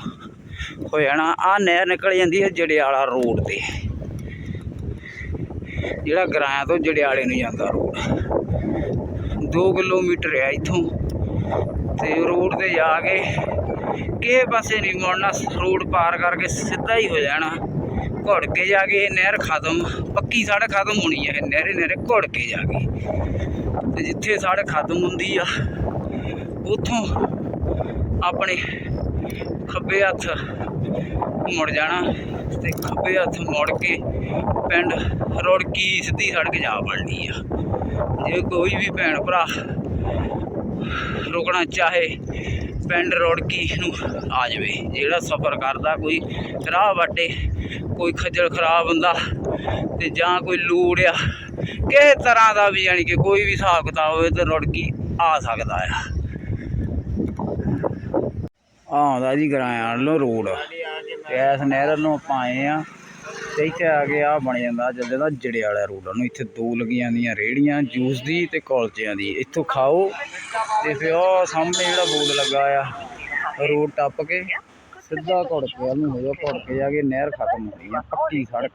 ਹੋ ਜਾਣਾ ਆ ਨਹਿਰ ਨਿਕਲ ਜਾਂਦੀ ਹੈ ਜੜਿਆਲਾ ਰੋਡ ਤੇ। ਜਿਹੜਾ ਗਰਾਇਆਂ ਤੋਂ ਜੜਿਆਲੇ ਨੂੰ ਜਾਂਦਾ ਰੋਡ। 2 ਕਿਲੋਮੀਟਰ ਆ ਇੱਥੋਂ, ਤੇ ਰੋਡ ਤੇ ਜਾ ਕੇ ਕਿਸੇ ਪਾਸੇ ਨਹੀਂ ਮੁੜਨਾ, ਰੋਡ ਪਾਰ ਕਰਕੇ ਸਿੱਧਾ ਹੀ ਹੋ ਜਾਣਾ। ਘੁੜ ਕੇ ਜਾ ਕੇ ਇਹ ਨਹਿਰ ਖਤਮ, ਪੱਕੀ ਸੜਕ ਖਤਮ ਹੋਣੀ ਹੈ ਇਹ ਨਹਿਰੇ ਨਹਿਰੇ ਘੁੜ ਕੇ ਜਾ ਕੇ। ਤੇ ਜਿੱਥੇ ਸੜਕ ਖਤਮ ਹੁੰਦੀ ਆ, ਉਥੋਂ ਆਪਣੇ ਖੱਬੇ ਹੱਥ ਮੁੜ ਜਾਣਾ ਤੇ ਖੱਬੇ ਹੱਥ ਮੁੜ ਕੇ ਪਿੰਡ ਰੋੜਕੀ ਸਿੱਧੀ ਸੜਕ ਜਾ ਬਣਨੀ ਆ। ਜੇ ਕੋਈ ਵੀ ਭੈਣ ਭਰਾ ਰੁਕਣਾ ਚਾਹੇ ਪਿੰਡ ਰੋੜਕੀ ਨੂੰ ਆ ਜਾਵੇ। ਜਿਹੜਾ ਸਫ਼ਰ ਕਰਦਾ, ਕੋਈ ਰਾਹ ਵਾਟੇ, ਕੋਈ ਖੱਜਲ ਖਰਾਬ ਹੁੰਦਾ ਤੇ ਜਾਂ ਕੋਈ ਲੂੜ ਆ ਕਿਸੇ ਤਰ੍ਹਾਂ ਦਾ ਵੀ ਯਾਨੀ ਕਿ ਕੋਈ ਵੀ ਹਿਸਾਬ ਕਿਤਾਬ ਹੋਵੇ ਤੇ ਰੁੜਕੀ ਆ ਸਕਦਾ ਆ। ਆਉਂਦਾ ਜੀ ਗਰਾਇਆ ਵੱਲੋਂ ਰੋਡ। ਤੇ ਇਸ ਨਹਿਰ ਵੱਲੋਂ ਆਪਾਂ ਆਏ ਆ। ਤੇ ਇੱਥੇ ਆ ਕੇ ਆ ਬਣ ਜਾਂਦਾ ਜਦ ਦਾ ਜੜੇ ਵਾਲਾ ਰੋਡ ਨੂੰ ਇੱਥੇ ਦੋ ਲੱਗੀਆਂ ਜਾਂਦੀਆਂ ਰੇੜੀਆਂ ਜੂਸ ਦੀ ਤੇ ਕੁਲਚਿਆਂ ਦੀ। ਇੱਥੋਂ ਖਾਓ ਤੇ ਫਿਰ ਉਹ ਸਾਹਮਣੇ ਜਿਹੜਾ ਬੋਰਡ ਲੱਗਾ ਆ, ਰੋਡ ਟੱਪ ਕੇ ਸਿੱਧਾ ਘੁੜ ਕੇ ਵੱਲ ਨੂੰ ਹੋ ਜਾ ਘੁੜ ਕੇ ਜਾ ਕੇ ਨਹਿਰ ਖਤਮ ਹੋ ਗਈ ਆ, ਪੱਕੀ ਸੜਕ।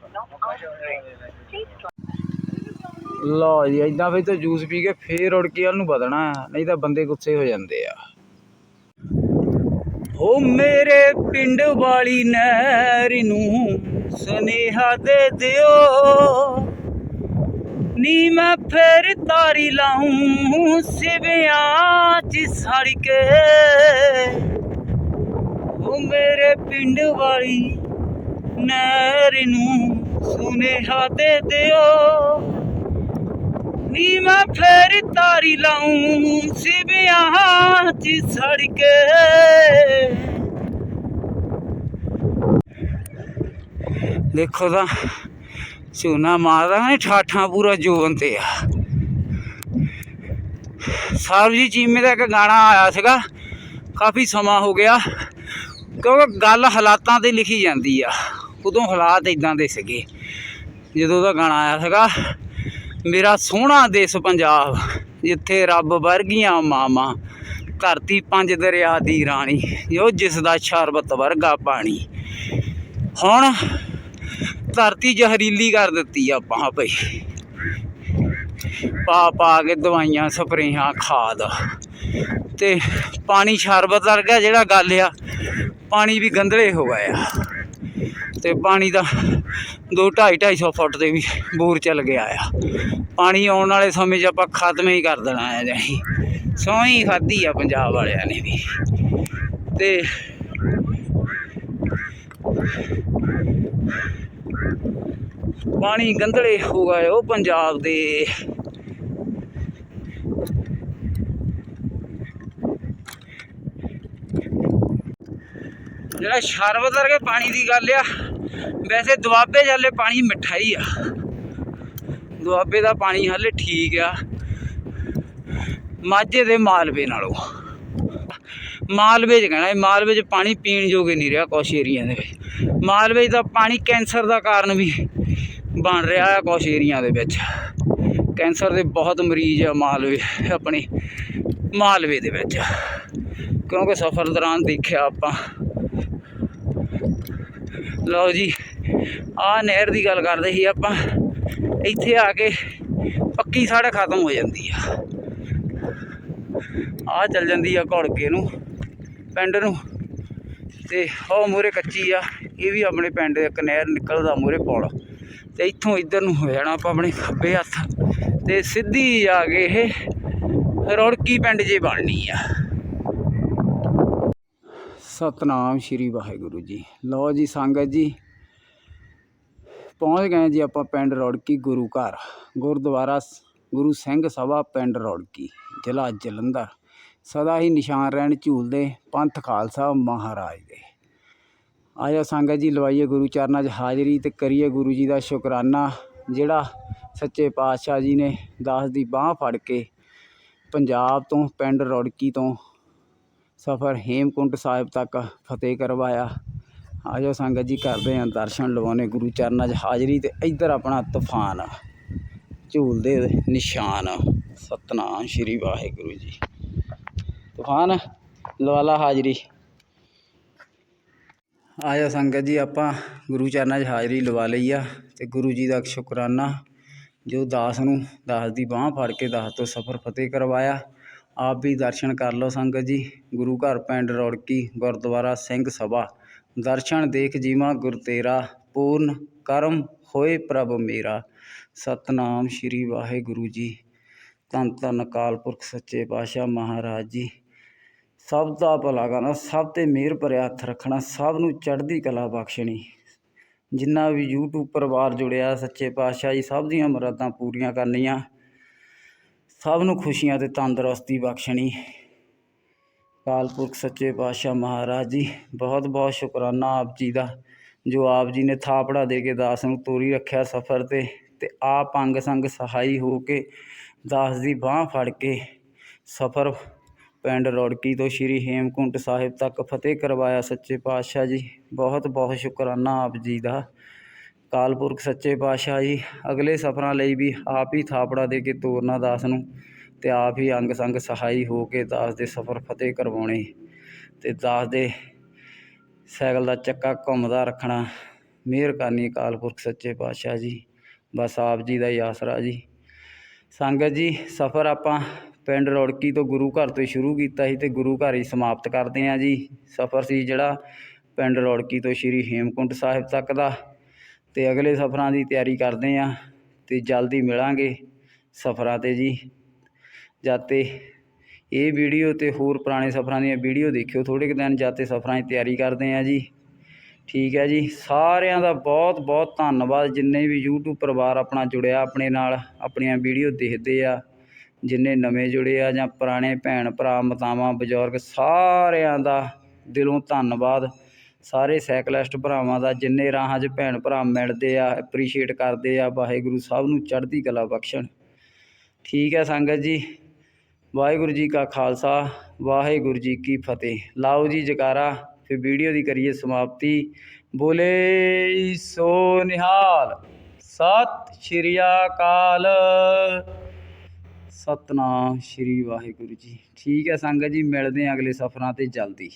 ਲਓ ਜੀ ਇਦਾਂ ਫਿਰ ਤਾਂ ਜੂਸ ਪੀ ਕੇ ਫੇਰ ਰੁੜਕੀ ਵੱਲ ਨੂੰ ਵਧਣਾ, ਨਹੀਂ ਤਾਂ ਬੰਦੇ ਗੁੱਸੇ ਹੋ ਜਾਂਦੇ ਆ। ਓ ਮੇਰੇ ਪਿੰਡ ਵਾਲੀ ਨਹਿਰ ਨੂੰ ਸੁਨੇਹਾ ਦੇ ਦਿਓ। ਨੀ ਮੈਂ ਫੇਰ ਤਾਰੀ ਲਾਉਂ ਸਿਵਿਆਂ ਚ ਸੜ ਕੇ। ਓ ਮੇਰੇ ਪਿੰਡ ਵਾਲੀ ਨਹਿਰ ਨੂੰ ਸੁਨੇਹਾ ਦੇ ਦਿਓ। ਨੀ ਮੈਂ ਫੇਰ ਤਾਰੀ ਲਾਉਂ ਸਿਵਿਆਂ ਚ ਸੜ ਕੇ। ਦੇਖੋ ਤਾਂ ਝੂਨਾ ਮਾਰਦਾ ਨੇ ਠਾਠਾਂ ਪੂਰਾ ਜੋਬਨ ਤੇ ਆ। ਸਰਬਜੀਤ ਚੀਮੇ ਦਾ ਇੱਕ ਗਾਣਾ ਆਇਆ ਸੀਗਾ, ਕਾਫੀ ਸਮਾਂ ਹੋ ਗਿਆ, ਕਿਉਂਕਿ ਗੱਲ ਹਾਲਾਤਾਂ ਤੇ ਲਿਖੀ ਜਾਂਦੀ ਆ, ਉਦੋਂ ਹਾਲਾਤ ਇਦਾਂ ਦੇ ਸੀਗੇ, ਜਦੋਂ ਦਾ ਗਾਣਾ ਆਇਆ ਸੀਗਾ, ਮੇਰਾ ਸੋਹਣਾ ਦੇਸ਼ ਪੰਜਾਬ, ਜਿੱਥੇ ਰੱਬ ਵਰਗੀਆਂ ਮਾਵਾਂ, ਧਰਤੀ ਪੰਜ ਦਰਿਆ ਦੀ ਰਾਣੀ, ਜੋ ਜਿਸ ਦਾ ਸ਼ਰਬਤ ਵਰਗਾ ਪਾਣੀ। ਹੁਣ ਧਰਤੀ ਜ਼ਹਿਰੀਲੀ ਕਰ ਦਿੱਤੀ ਆ ਆਪਾਂ ਭਈ। ਪਾ ਪਾ ਕੇ ਦਵਾਈਆਂ ਸਪਰੇਹਾਂ ਖਾਦ। ਤੇ ਪਾਣੀ ਸ਼ਰਬਤ ਵਰਗਾ ਜਿਹੜਾ ਗੱਲ ਆ, ਪਾਣੀ ਵੀ ਗੰਧਲੇ ਹੋ ਗਏ ਆ। ਤੇ ਪਾਣੀ ਦਾ 2 2.5 250 ਫੁੱਟ ਤੇ ਵੀ ਬੂਰ ਚੱਲ ਗਿਆ ਆ। ਪਾਣੀ ਆਉਣ ਵਾਲੇ ਸਮੇਂ 'ਚ ਆਪਾਂ ਖਤਮ ਹੀ ਕਰ ਦੇਣਾ ਆ ਜਾਈ। ਸੋਹਣੀ ਹੀ ਖਾਧੀ ਆ ਪੰਜਾਬ ਵਾਲਿਆਂ ਨੇ ਵੀ। ਤੇ ਪਾਣੀ ਗੰਧਲੇ ਹੋ ਗਏ, ਉਹ ਪੰਜਾਬ ਦੇ। ਜਿਹੜਾ ਸ਼ਰਬਤ ਵਰਗੇ ਪਾਣੀ ਦੀ ਗੱਲ ਆ, ਵੈਸੇ ਦੁਆਬੇ ਜਾਲੇ ਪਾਣੀ ਮਿੱਠਾ ਹੀ ਆ। ਦੁਆਬੇ ਦਾ ਪਾਣੀ ਹਾਲੇ ਠੀਕ ਆ, ਮਾਝੇ ਦੇ ਮਾਲਵੇ ਨਾਲੋਂ। ਮਾਲਵੇ 'ਚ ਕਹਿਣਾ ਮਾਲਵੇ 'ਚ ਪਾਣੀ ਪੀਣ ਜੋਗੇ ਨਹੀਂ ਰਿਹਾ ਕੁਛ ਏਰੀਆ ਦੇ ਵਿੱਚ। ਮਾਲਵੇ 'ਚ ਤਾਂ ਪਾਣੀ ਕੈਂਸਰ ਦਾ ਕਾਰਨ ਵੀ। ਬਣ ਰਿਹਾ ਆ ਕੁਛ ਏਰੀਆ ਦੇ ਵਿੱਚ। ਕੈਂਸਰ ਦੇ ਬਹੁਤ ਮਰੀਜ਼ ਆ ਮਾਲਵੇ, ਆਪਣੇ ਮਾਲਵੇ ਦੇ ਵਿੱਚ। ਕਿਉਂਕਿ ਸਫ਼ਰ ਦੌਰਾਨ ਦੇਖਿਆ ਆਪਾਂ। ਲਓ ਜੀ ਆਹ ਨਹਿਰ ਦੀ ਗੱਲ ਕਰਦੇ ਸੀ ਆਪਾਂ। ਇੱਥੇ ਆ ਕੇ ਪੱਕੀ ਸੜਕ ਖਤਮ ਹੋ ਜਾਂਦੀ ਆ। ਆ ਚੱਲ ਜਾਂਦੀ ਆ ਘੋੜਕੇ ਨੂੰ, ਪਿੰਡ ਨੂੰ। ਤੇ ਉਹ ਮੂਰੇ ਕੱਚੀ ਆ, ਇਹ ਵੀ ਆਪਣੇ ਪਿੰਡ ਇੱਕ ਨਹਿਰ ਨਿਕਲਦਾ ਮੂਰੇ ਪੁਲ। ਤੇ ਇੱਥੋਂ ਇੱਧਰ ਨੂੰ ਹੋ ਜਾਣਾ ਆਪਾਂ ਆਪਣੇ ਖੱਬੇ ਹੱਥ। ਤੇ ਸਿੱਧੀ ਜਾ ਕੇ ਇਹ ਰੌੜਕੀ ਪਿੰਡ ਜੇ ਬਣਨੀ ਆ। ਸਤਨਾਮ ਸ਼੍ਰੀ ਵਾਹਿਗੁਰੂ ਜੀ। ਲਓ ਜੀ ਸੰਗਤ ਜੀ, ਪਹੁੰਚ ਗਏ ਜੀ ਆਪਾਂ ਪਿੰਡ ਰੌੜਕੀ ਗੁਰੂ ਘਰ। ਗੁਰਦੁਆਰਾ ਗੁਰੂ ਸਿੰਘ ਸਭਾ ਪਿੰਡ ਰੌੜਕੀ ਜ਼ਿਲ੍ਹਾ ਜਲੰਧਰ। ਸਦਾ ਹੀ ਨਿਸ਼ਾਨ ਰਹਿਣ ਝੂਲਦੇ ਪੰਥ ਖਾਲਸਾ ਮਹਾਰਾਜ ਦੇ। ਆਜੋ ਸੰਗਤ ਜੀ, ਲਵਾਈਏ ਗੁਰੂ ਚਰਨਾਂ 'ਚ ਹਾਜ਼ਰੀ ਤੇ ਕਰੀਏ ਗੁਰੂ ਜੀ ਦਾ ਸ਼ੁਕਰਾਨਾ, ਜਿਹੜਾ ਸੱਚੇ ਪਾਤਸ਼ਾਹ ਜੀ ਨੇ ਦਾਸ ਦੀ ਬਾਹ ਫੜ ਕੇ ਪੰਜਾਬ ਤੋਂ, ਪਿੰਡ ਰੌੜਕੀ ਤੋਂ ਸਫ਼ਰ ਹੇਮਕੁੰਟ ਸਾਹਿਬ ਤੱਕ ਫਤਿਹ ਕਰਵਾਇਆ। ਆਜੋ ਸੰਗਤ ਜੀ, ਕਰਦੇ ਆਂ ਦਰਸ਼ਨ ਲਵਾਉਣੇ ਗੁਰੂ ਚਰਨਾਂ 'ਚ ਹਾਜ਼ਰੀ ਤੇ ਇੱਧਰ ਆਪਣਾ ਤੂਫਾਨ ਝੂਲਦੇ ਨਿਸ਼ਾਨ। ਸਤਨਾਮ ਸ਼੍ਰੀ ਵਾਹਿਗੁਰੂ ਜੀ। ਤੂਫਾਨ, ਲਵਾਲਾ ਹਾਜ਼ਰੀ। ਆਇਆ ਸੰਗਤ ਜੀ, ਆਪਾਂ ਗੁਰੂ ਚਰਨਾਂ 'ਚ ਹਾਜ਼ਰੀ ਲਵਾ ਲਈ ਆ ਅਤੇ ਗੁਰੂ ਜੀ ਦਾ ਸ਼ੁਕਰਾਨਾ, ਜੋ ਦਾਸ ਨੂੰ, ਦਾਸ ਦੀ ਬਾਹ ਫੜ ਕੇ ਦਾਸ ਤੋਂ ਸਫ਼ਰ ਫਤਿਹ ਕਰਵਾਇਆ। ਆਪ ਵੀ ਦਰਸ਼ਨ ਕਰ ਲਓ ਸੰਗਤ ਜੀ। ਗੁਰੂ ਘਰ ਪਿੰਡ ਰੌੜਕੀ, ਗੁਰਦੁਆਰਾ ਸਿੰਘ ਸਭਾ। ਦਰਸ਼ਨ ਦੇਖ ਜੀਵਾ ਗੁਰ ਤੇਰਾ, ਪੂਰਨ ਕਰਮ ਹੋਏ ਪ੍ਰਭ ਮੇਰਾ। ਸਤਨਾਮ ਸ੍ਰੀ ਵਾਹਿਗੁਰੂ ਜੀ। ਧੰਨ ਧੰਨ ਅਕਾਲ ਪੁਰਖ ਸੱਚੇ ਪਾਤਸ਼ਾਹ ਮਹਾਰਾਜ ਜੀ। ਸਭ ਦਾ ਭਲਾ ਕਰਨਾ, ਸਭ ਤੇ ਮਿਹਰ ਭਰਿਆ ਹੱਥ ਰੱਖਣਾ, ਸਭ ਨੂੰ ਚੜ੍ਹਦੀ ਕਲਾ ਬਖਸ਼ਣੀ। ਜਿੰਨਾ ਵੀ YouTube ਪਰਿਵਾਰ ਜੁੜਿਆ, ਸੱਚੇ ਪਾਤਸ਼ਾਹ ਜੀ ਸਭ ਦੀਆਂ ਮੁਰਾਦਾਂ ਪੂਰੀਆਂ ਕਰਨੀਆਂ, ਸਭ ਨੂੰ ਖੁਸ਼ੀਆਂ ਤੇ ਤੰਦਰੁਸਤੀ ਬਖਸ਼ਣੀ। ਅਕਾਲ ਪੁਰਖ ਸੱਚੇ ਪਾਤਸ਼ਾਹ ਮਹਾਰਾਜ ਜੀ, ਬਹੁਤ ਬਹੁਤ ਸ਼ੁਕਰਾਨਾ ਆਪ ਜੀ ਦਾ, ਜੋ ਆਪ ਜੀ ਨੇ ਥਾਪੜਾ ਦੇ ਕੇ ਦਾਸ ਨੂੰ ਤੋਰੀ ਰੱਖਿਆ ਸਫ਼ਰ ਤੇ ਤੇ ਆਪ ਅੰਗ ਸੰਗ ਸਹਾਈ ਹੋ ਕੇ ਦਾਸ ਦੀ ਬਾਹ ਫੜ ਕੇ ਸਫ਼ਰ ਪਿੰਡ ਰੌੜਕੀ ਤੋਂ ਸ਼੍ਰੀ ਹੇਮਕੁੰਟ ਸਾਹਿਬ ਤੱਕ ਫਤਿਹ ਕਰਵਾਇਆ ਸੱਚੇ ਪਾਤਸ਼ਾਹ ਜੀ। ਬਹੁਤ ਬਹੁਤ ਸ਼ੁਕਰਾਨਾ ਆਪ ਜੀ ਦਾ। ਕਾਲਪੁਰਖ ਸੱਚੇ ਪਾਤਸ਼ਾਹ ਜੀ, ਅਗਲੇ ਸਫ਼ਰਾਂ ਲਈ ਵੀ ਆਪ ਹੀ ਥਾਪੜਾ ਦੇ ਕੇ ਤੋਰਨਾ ਦਾਸ ਨੂੰ ਤੇ ਆਪ ਹੀ ਅੰਗ ਸੰਗ ਸਹਾਈ ਹੋ ਕੇ ਦਾਸ ਦੇ ਸਫ਼ਰ ਫਤਿਹ ਕਰਵਾਉਣੇ ਤੇ ਦਾਸ ਦੇ ਸਾਈਕਲ ਦਾ ਚੱਕਾ ਘੁੰਮਦਾ ਰੱਖਣਾ। ਮਿਹਰ ਕਰਨੀ ਕਾਲਪੁਰਖ ਸੱਚੇ ਪਾਤਸ਼ਾਹ ਜੀ। ਬਸ ਆਪ ਜੀ ਦਾ ਹੀ ਆਸਰਾ ਜੀ। ਸੰਗਤ ਜੀ, ਸਫ਼ਰ ਆਪਾਂ ਪਿੰਡ ਰੌੜਕੀ ਤੋਂ ਗੁਰੂ ਘਰ ਤੋਂ ਸ਼ੁਰੂ ਕੀਤਾ ਸੀ ਅਤੇ ਗੁਰੂ ਘਰ ਹੀ ਸਮਾਪਤ ਕਰਦੇ ਹਾਂ ਜੀ। ਸਫ਼ਰ ਸੀ ਜਿਹੜਾ ਪਿੰਡ ਰੌੜਕੀ ਤੋਂ ਸ਼੍ਰੀ ਹੇਮਕੁੰਟ ਸਾਹਿਬ ਤੱਕ ਦਾ। ਅਤੇ ਅਗਲੇ ਸਫ਼ਰਾਂ ਦੀ ਤਿਆਰੀ ਕਰਦੇ ਹਾਂ ਅਤੇ ਜਲਦੀ ਮਿਲਾਂਗੇ ਸਫ਼ਰਾਂ ਤੇ ਜੀ। ਜਾਤੇ ਇਹ ਵੀਡੀਓ ਅਤੇ ਹੋਰ ਪੁਰਾਣੇ ਸਫ਼ਰਾਂ ਦੀਆਂ ਵੀਡੀਓ ਦੇਖਿਓ ਥੋੜ੍ਹੇ ਕੁ ਦਿਨ ਜਾਤੇ ਸਫ਼ਰਾਂ ਦੀ ਤਿਆਰੀ ਕਰਦੇ ਹਾਂ ਜੀ। ਠੀਕ ਹੈ ਜੀ, ਸਾਰਿਆਂ ਦਾ ਬਹੁਤ ਬਹੁਤ ਧੰਨਵਾਦ। ਜਿੰਨੇ ਵੀ YouTube ਪਰਿਵਾਰ ਆਪਣਾ ਜੁੜਿਆ ਆਪਣੇ ਨਾਲ, ਆਪਣੀਆਂ ਵੀਡੀਓ ਦੇਖਦੇ ਆ। ਜਿੰਨੇ ਨਵੇਂ ਜੁੜੇ ਆ ਜਾਂ ਪੁਰਾਣੇ ਭੈਣ ਭਰਾ, ਮਾਤਾਵਾਂ, ਬਜ਼ੁਰਗ, ਸਾਰਿਆਂ ਦਾ ਦਿਲੋਂ ਧੰਨਵਾਦ। ਸਾਰੇ ਸਾਈਕਲਿਸਟ ਭਰਾਵਾਂ ਦਾ ਜਿੰਨੇ ਰਾਹਾਂ 'ਚ ਭੈਣ ਭਰਾ ਮਿਲਦੇ ਆ ਐਪਰੀਸ਼ੀਏਟ ਕਰਦੇ ਆ, ਵਾਹਿਗੁਰੂ ਸਭ ਨੂੰ ਚੜ੍ਹਦੀ ਕਲਾ ਬਖਸ਼ਣ। ਠੀਕ ਹੈ ਸੰਗਤ ਜੀ, ਵਾਹਿਗੁਰੂ ਜੀ ਕਾ ਖਾਲਸਾ, ਵਾਹਿਗੁਰੂ ਜੀ ਕੀ ਫਤਿਹ। ਲਾਓ ਜੀ ਜਕਾਰਾ, ਫਿਰ ਵੀਡੀਓ ਦੀ ਕਰੀਏ ਸਮਾਪਤੀ। ਬੋਲੇ ਸੋ ਨਿਹਾਲ। ਸਤਿ ਸ਼੍ਰੀ ਅਕਾਲ। ਸਤਨਾਮ ਸ਼੍ਰੀ ਵਾਹਿਗੁਰੂ ਜੀ। ਠੀਕ ਹੈ ਸੰਗਤ ਜੀ ਮਿਲਦੇ ਹਾਂ ਅਗਲੇ ਸਫ਼ਰਾਂ ਤੇ ਜਲਦੀ।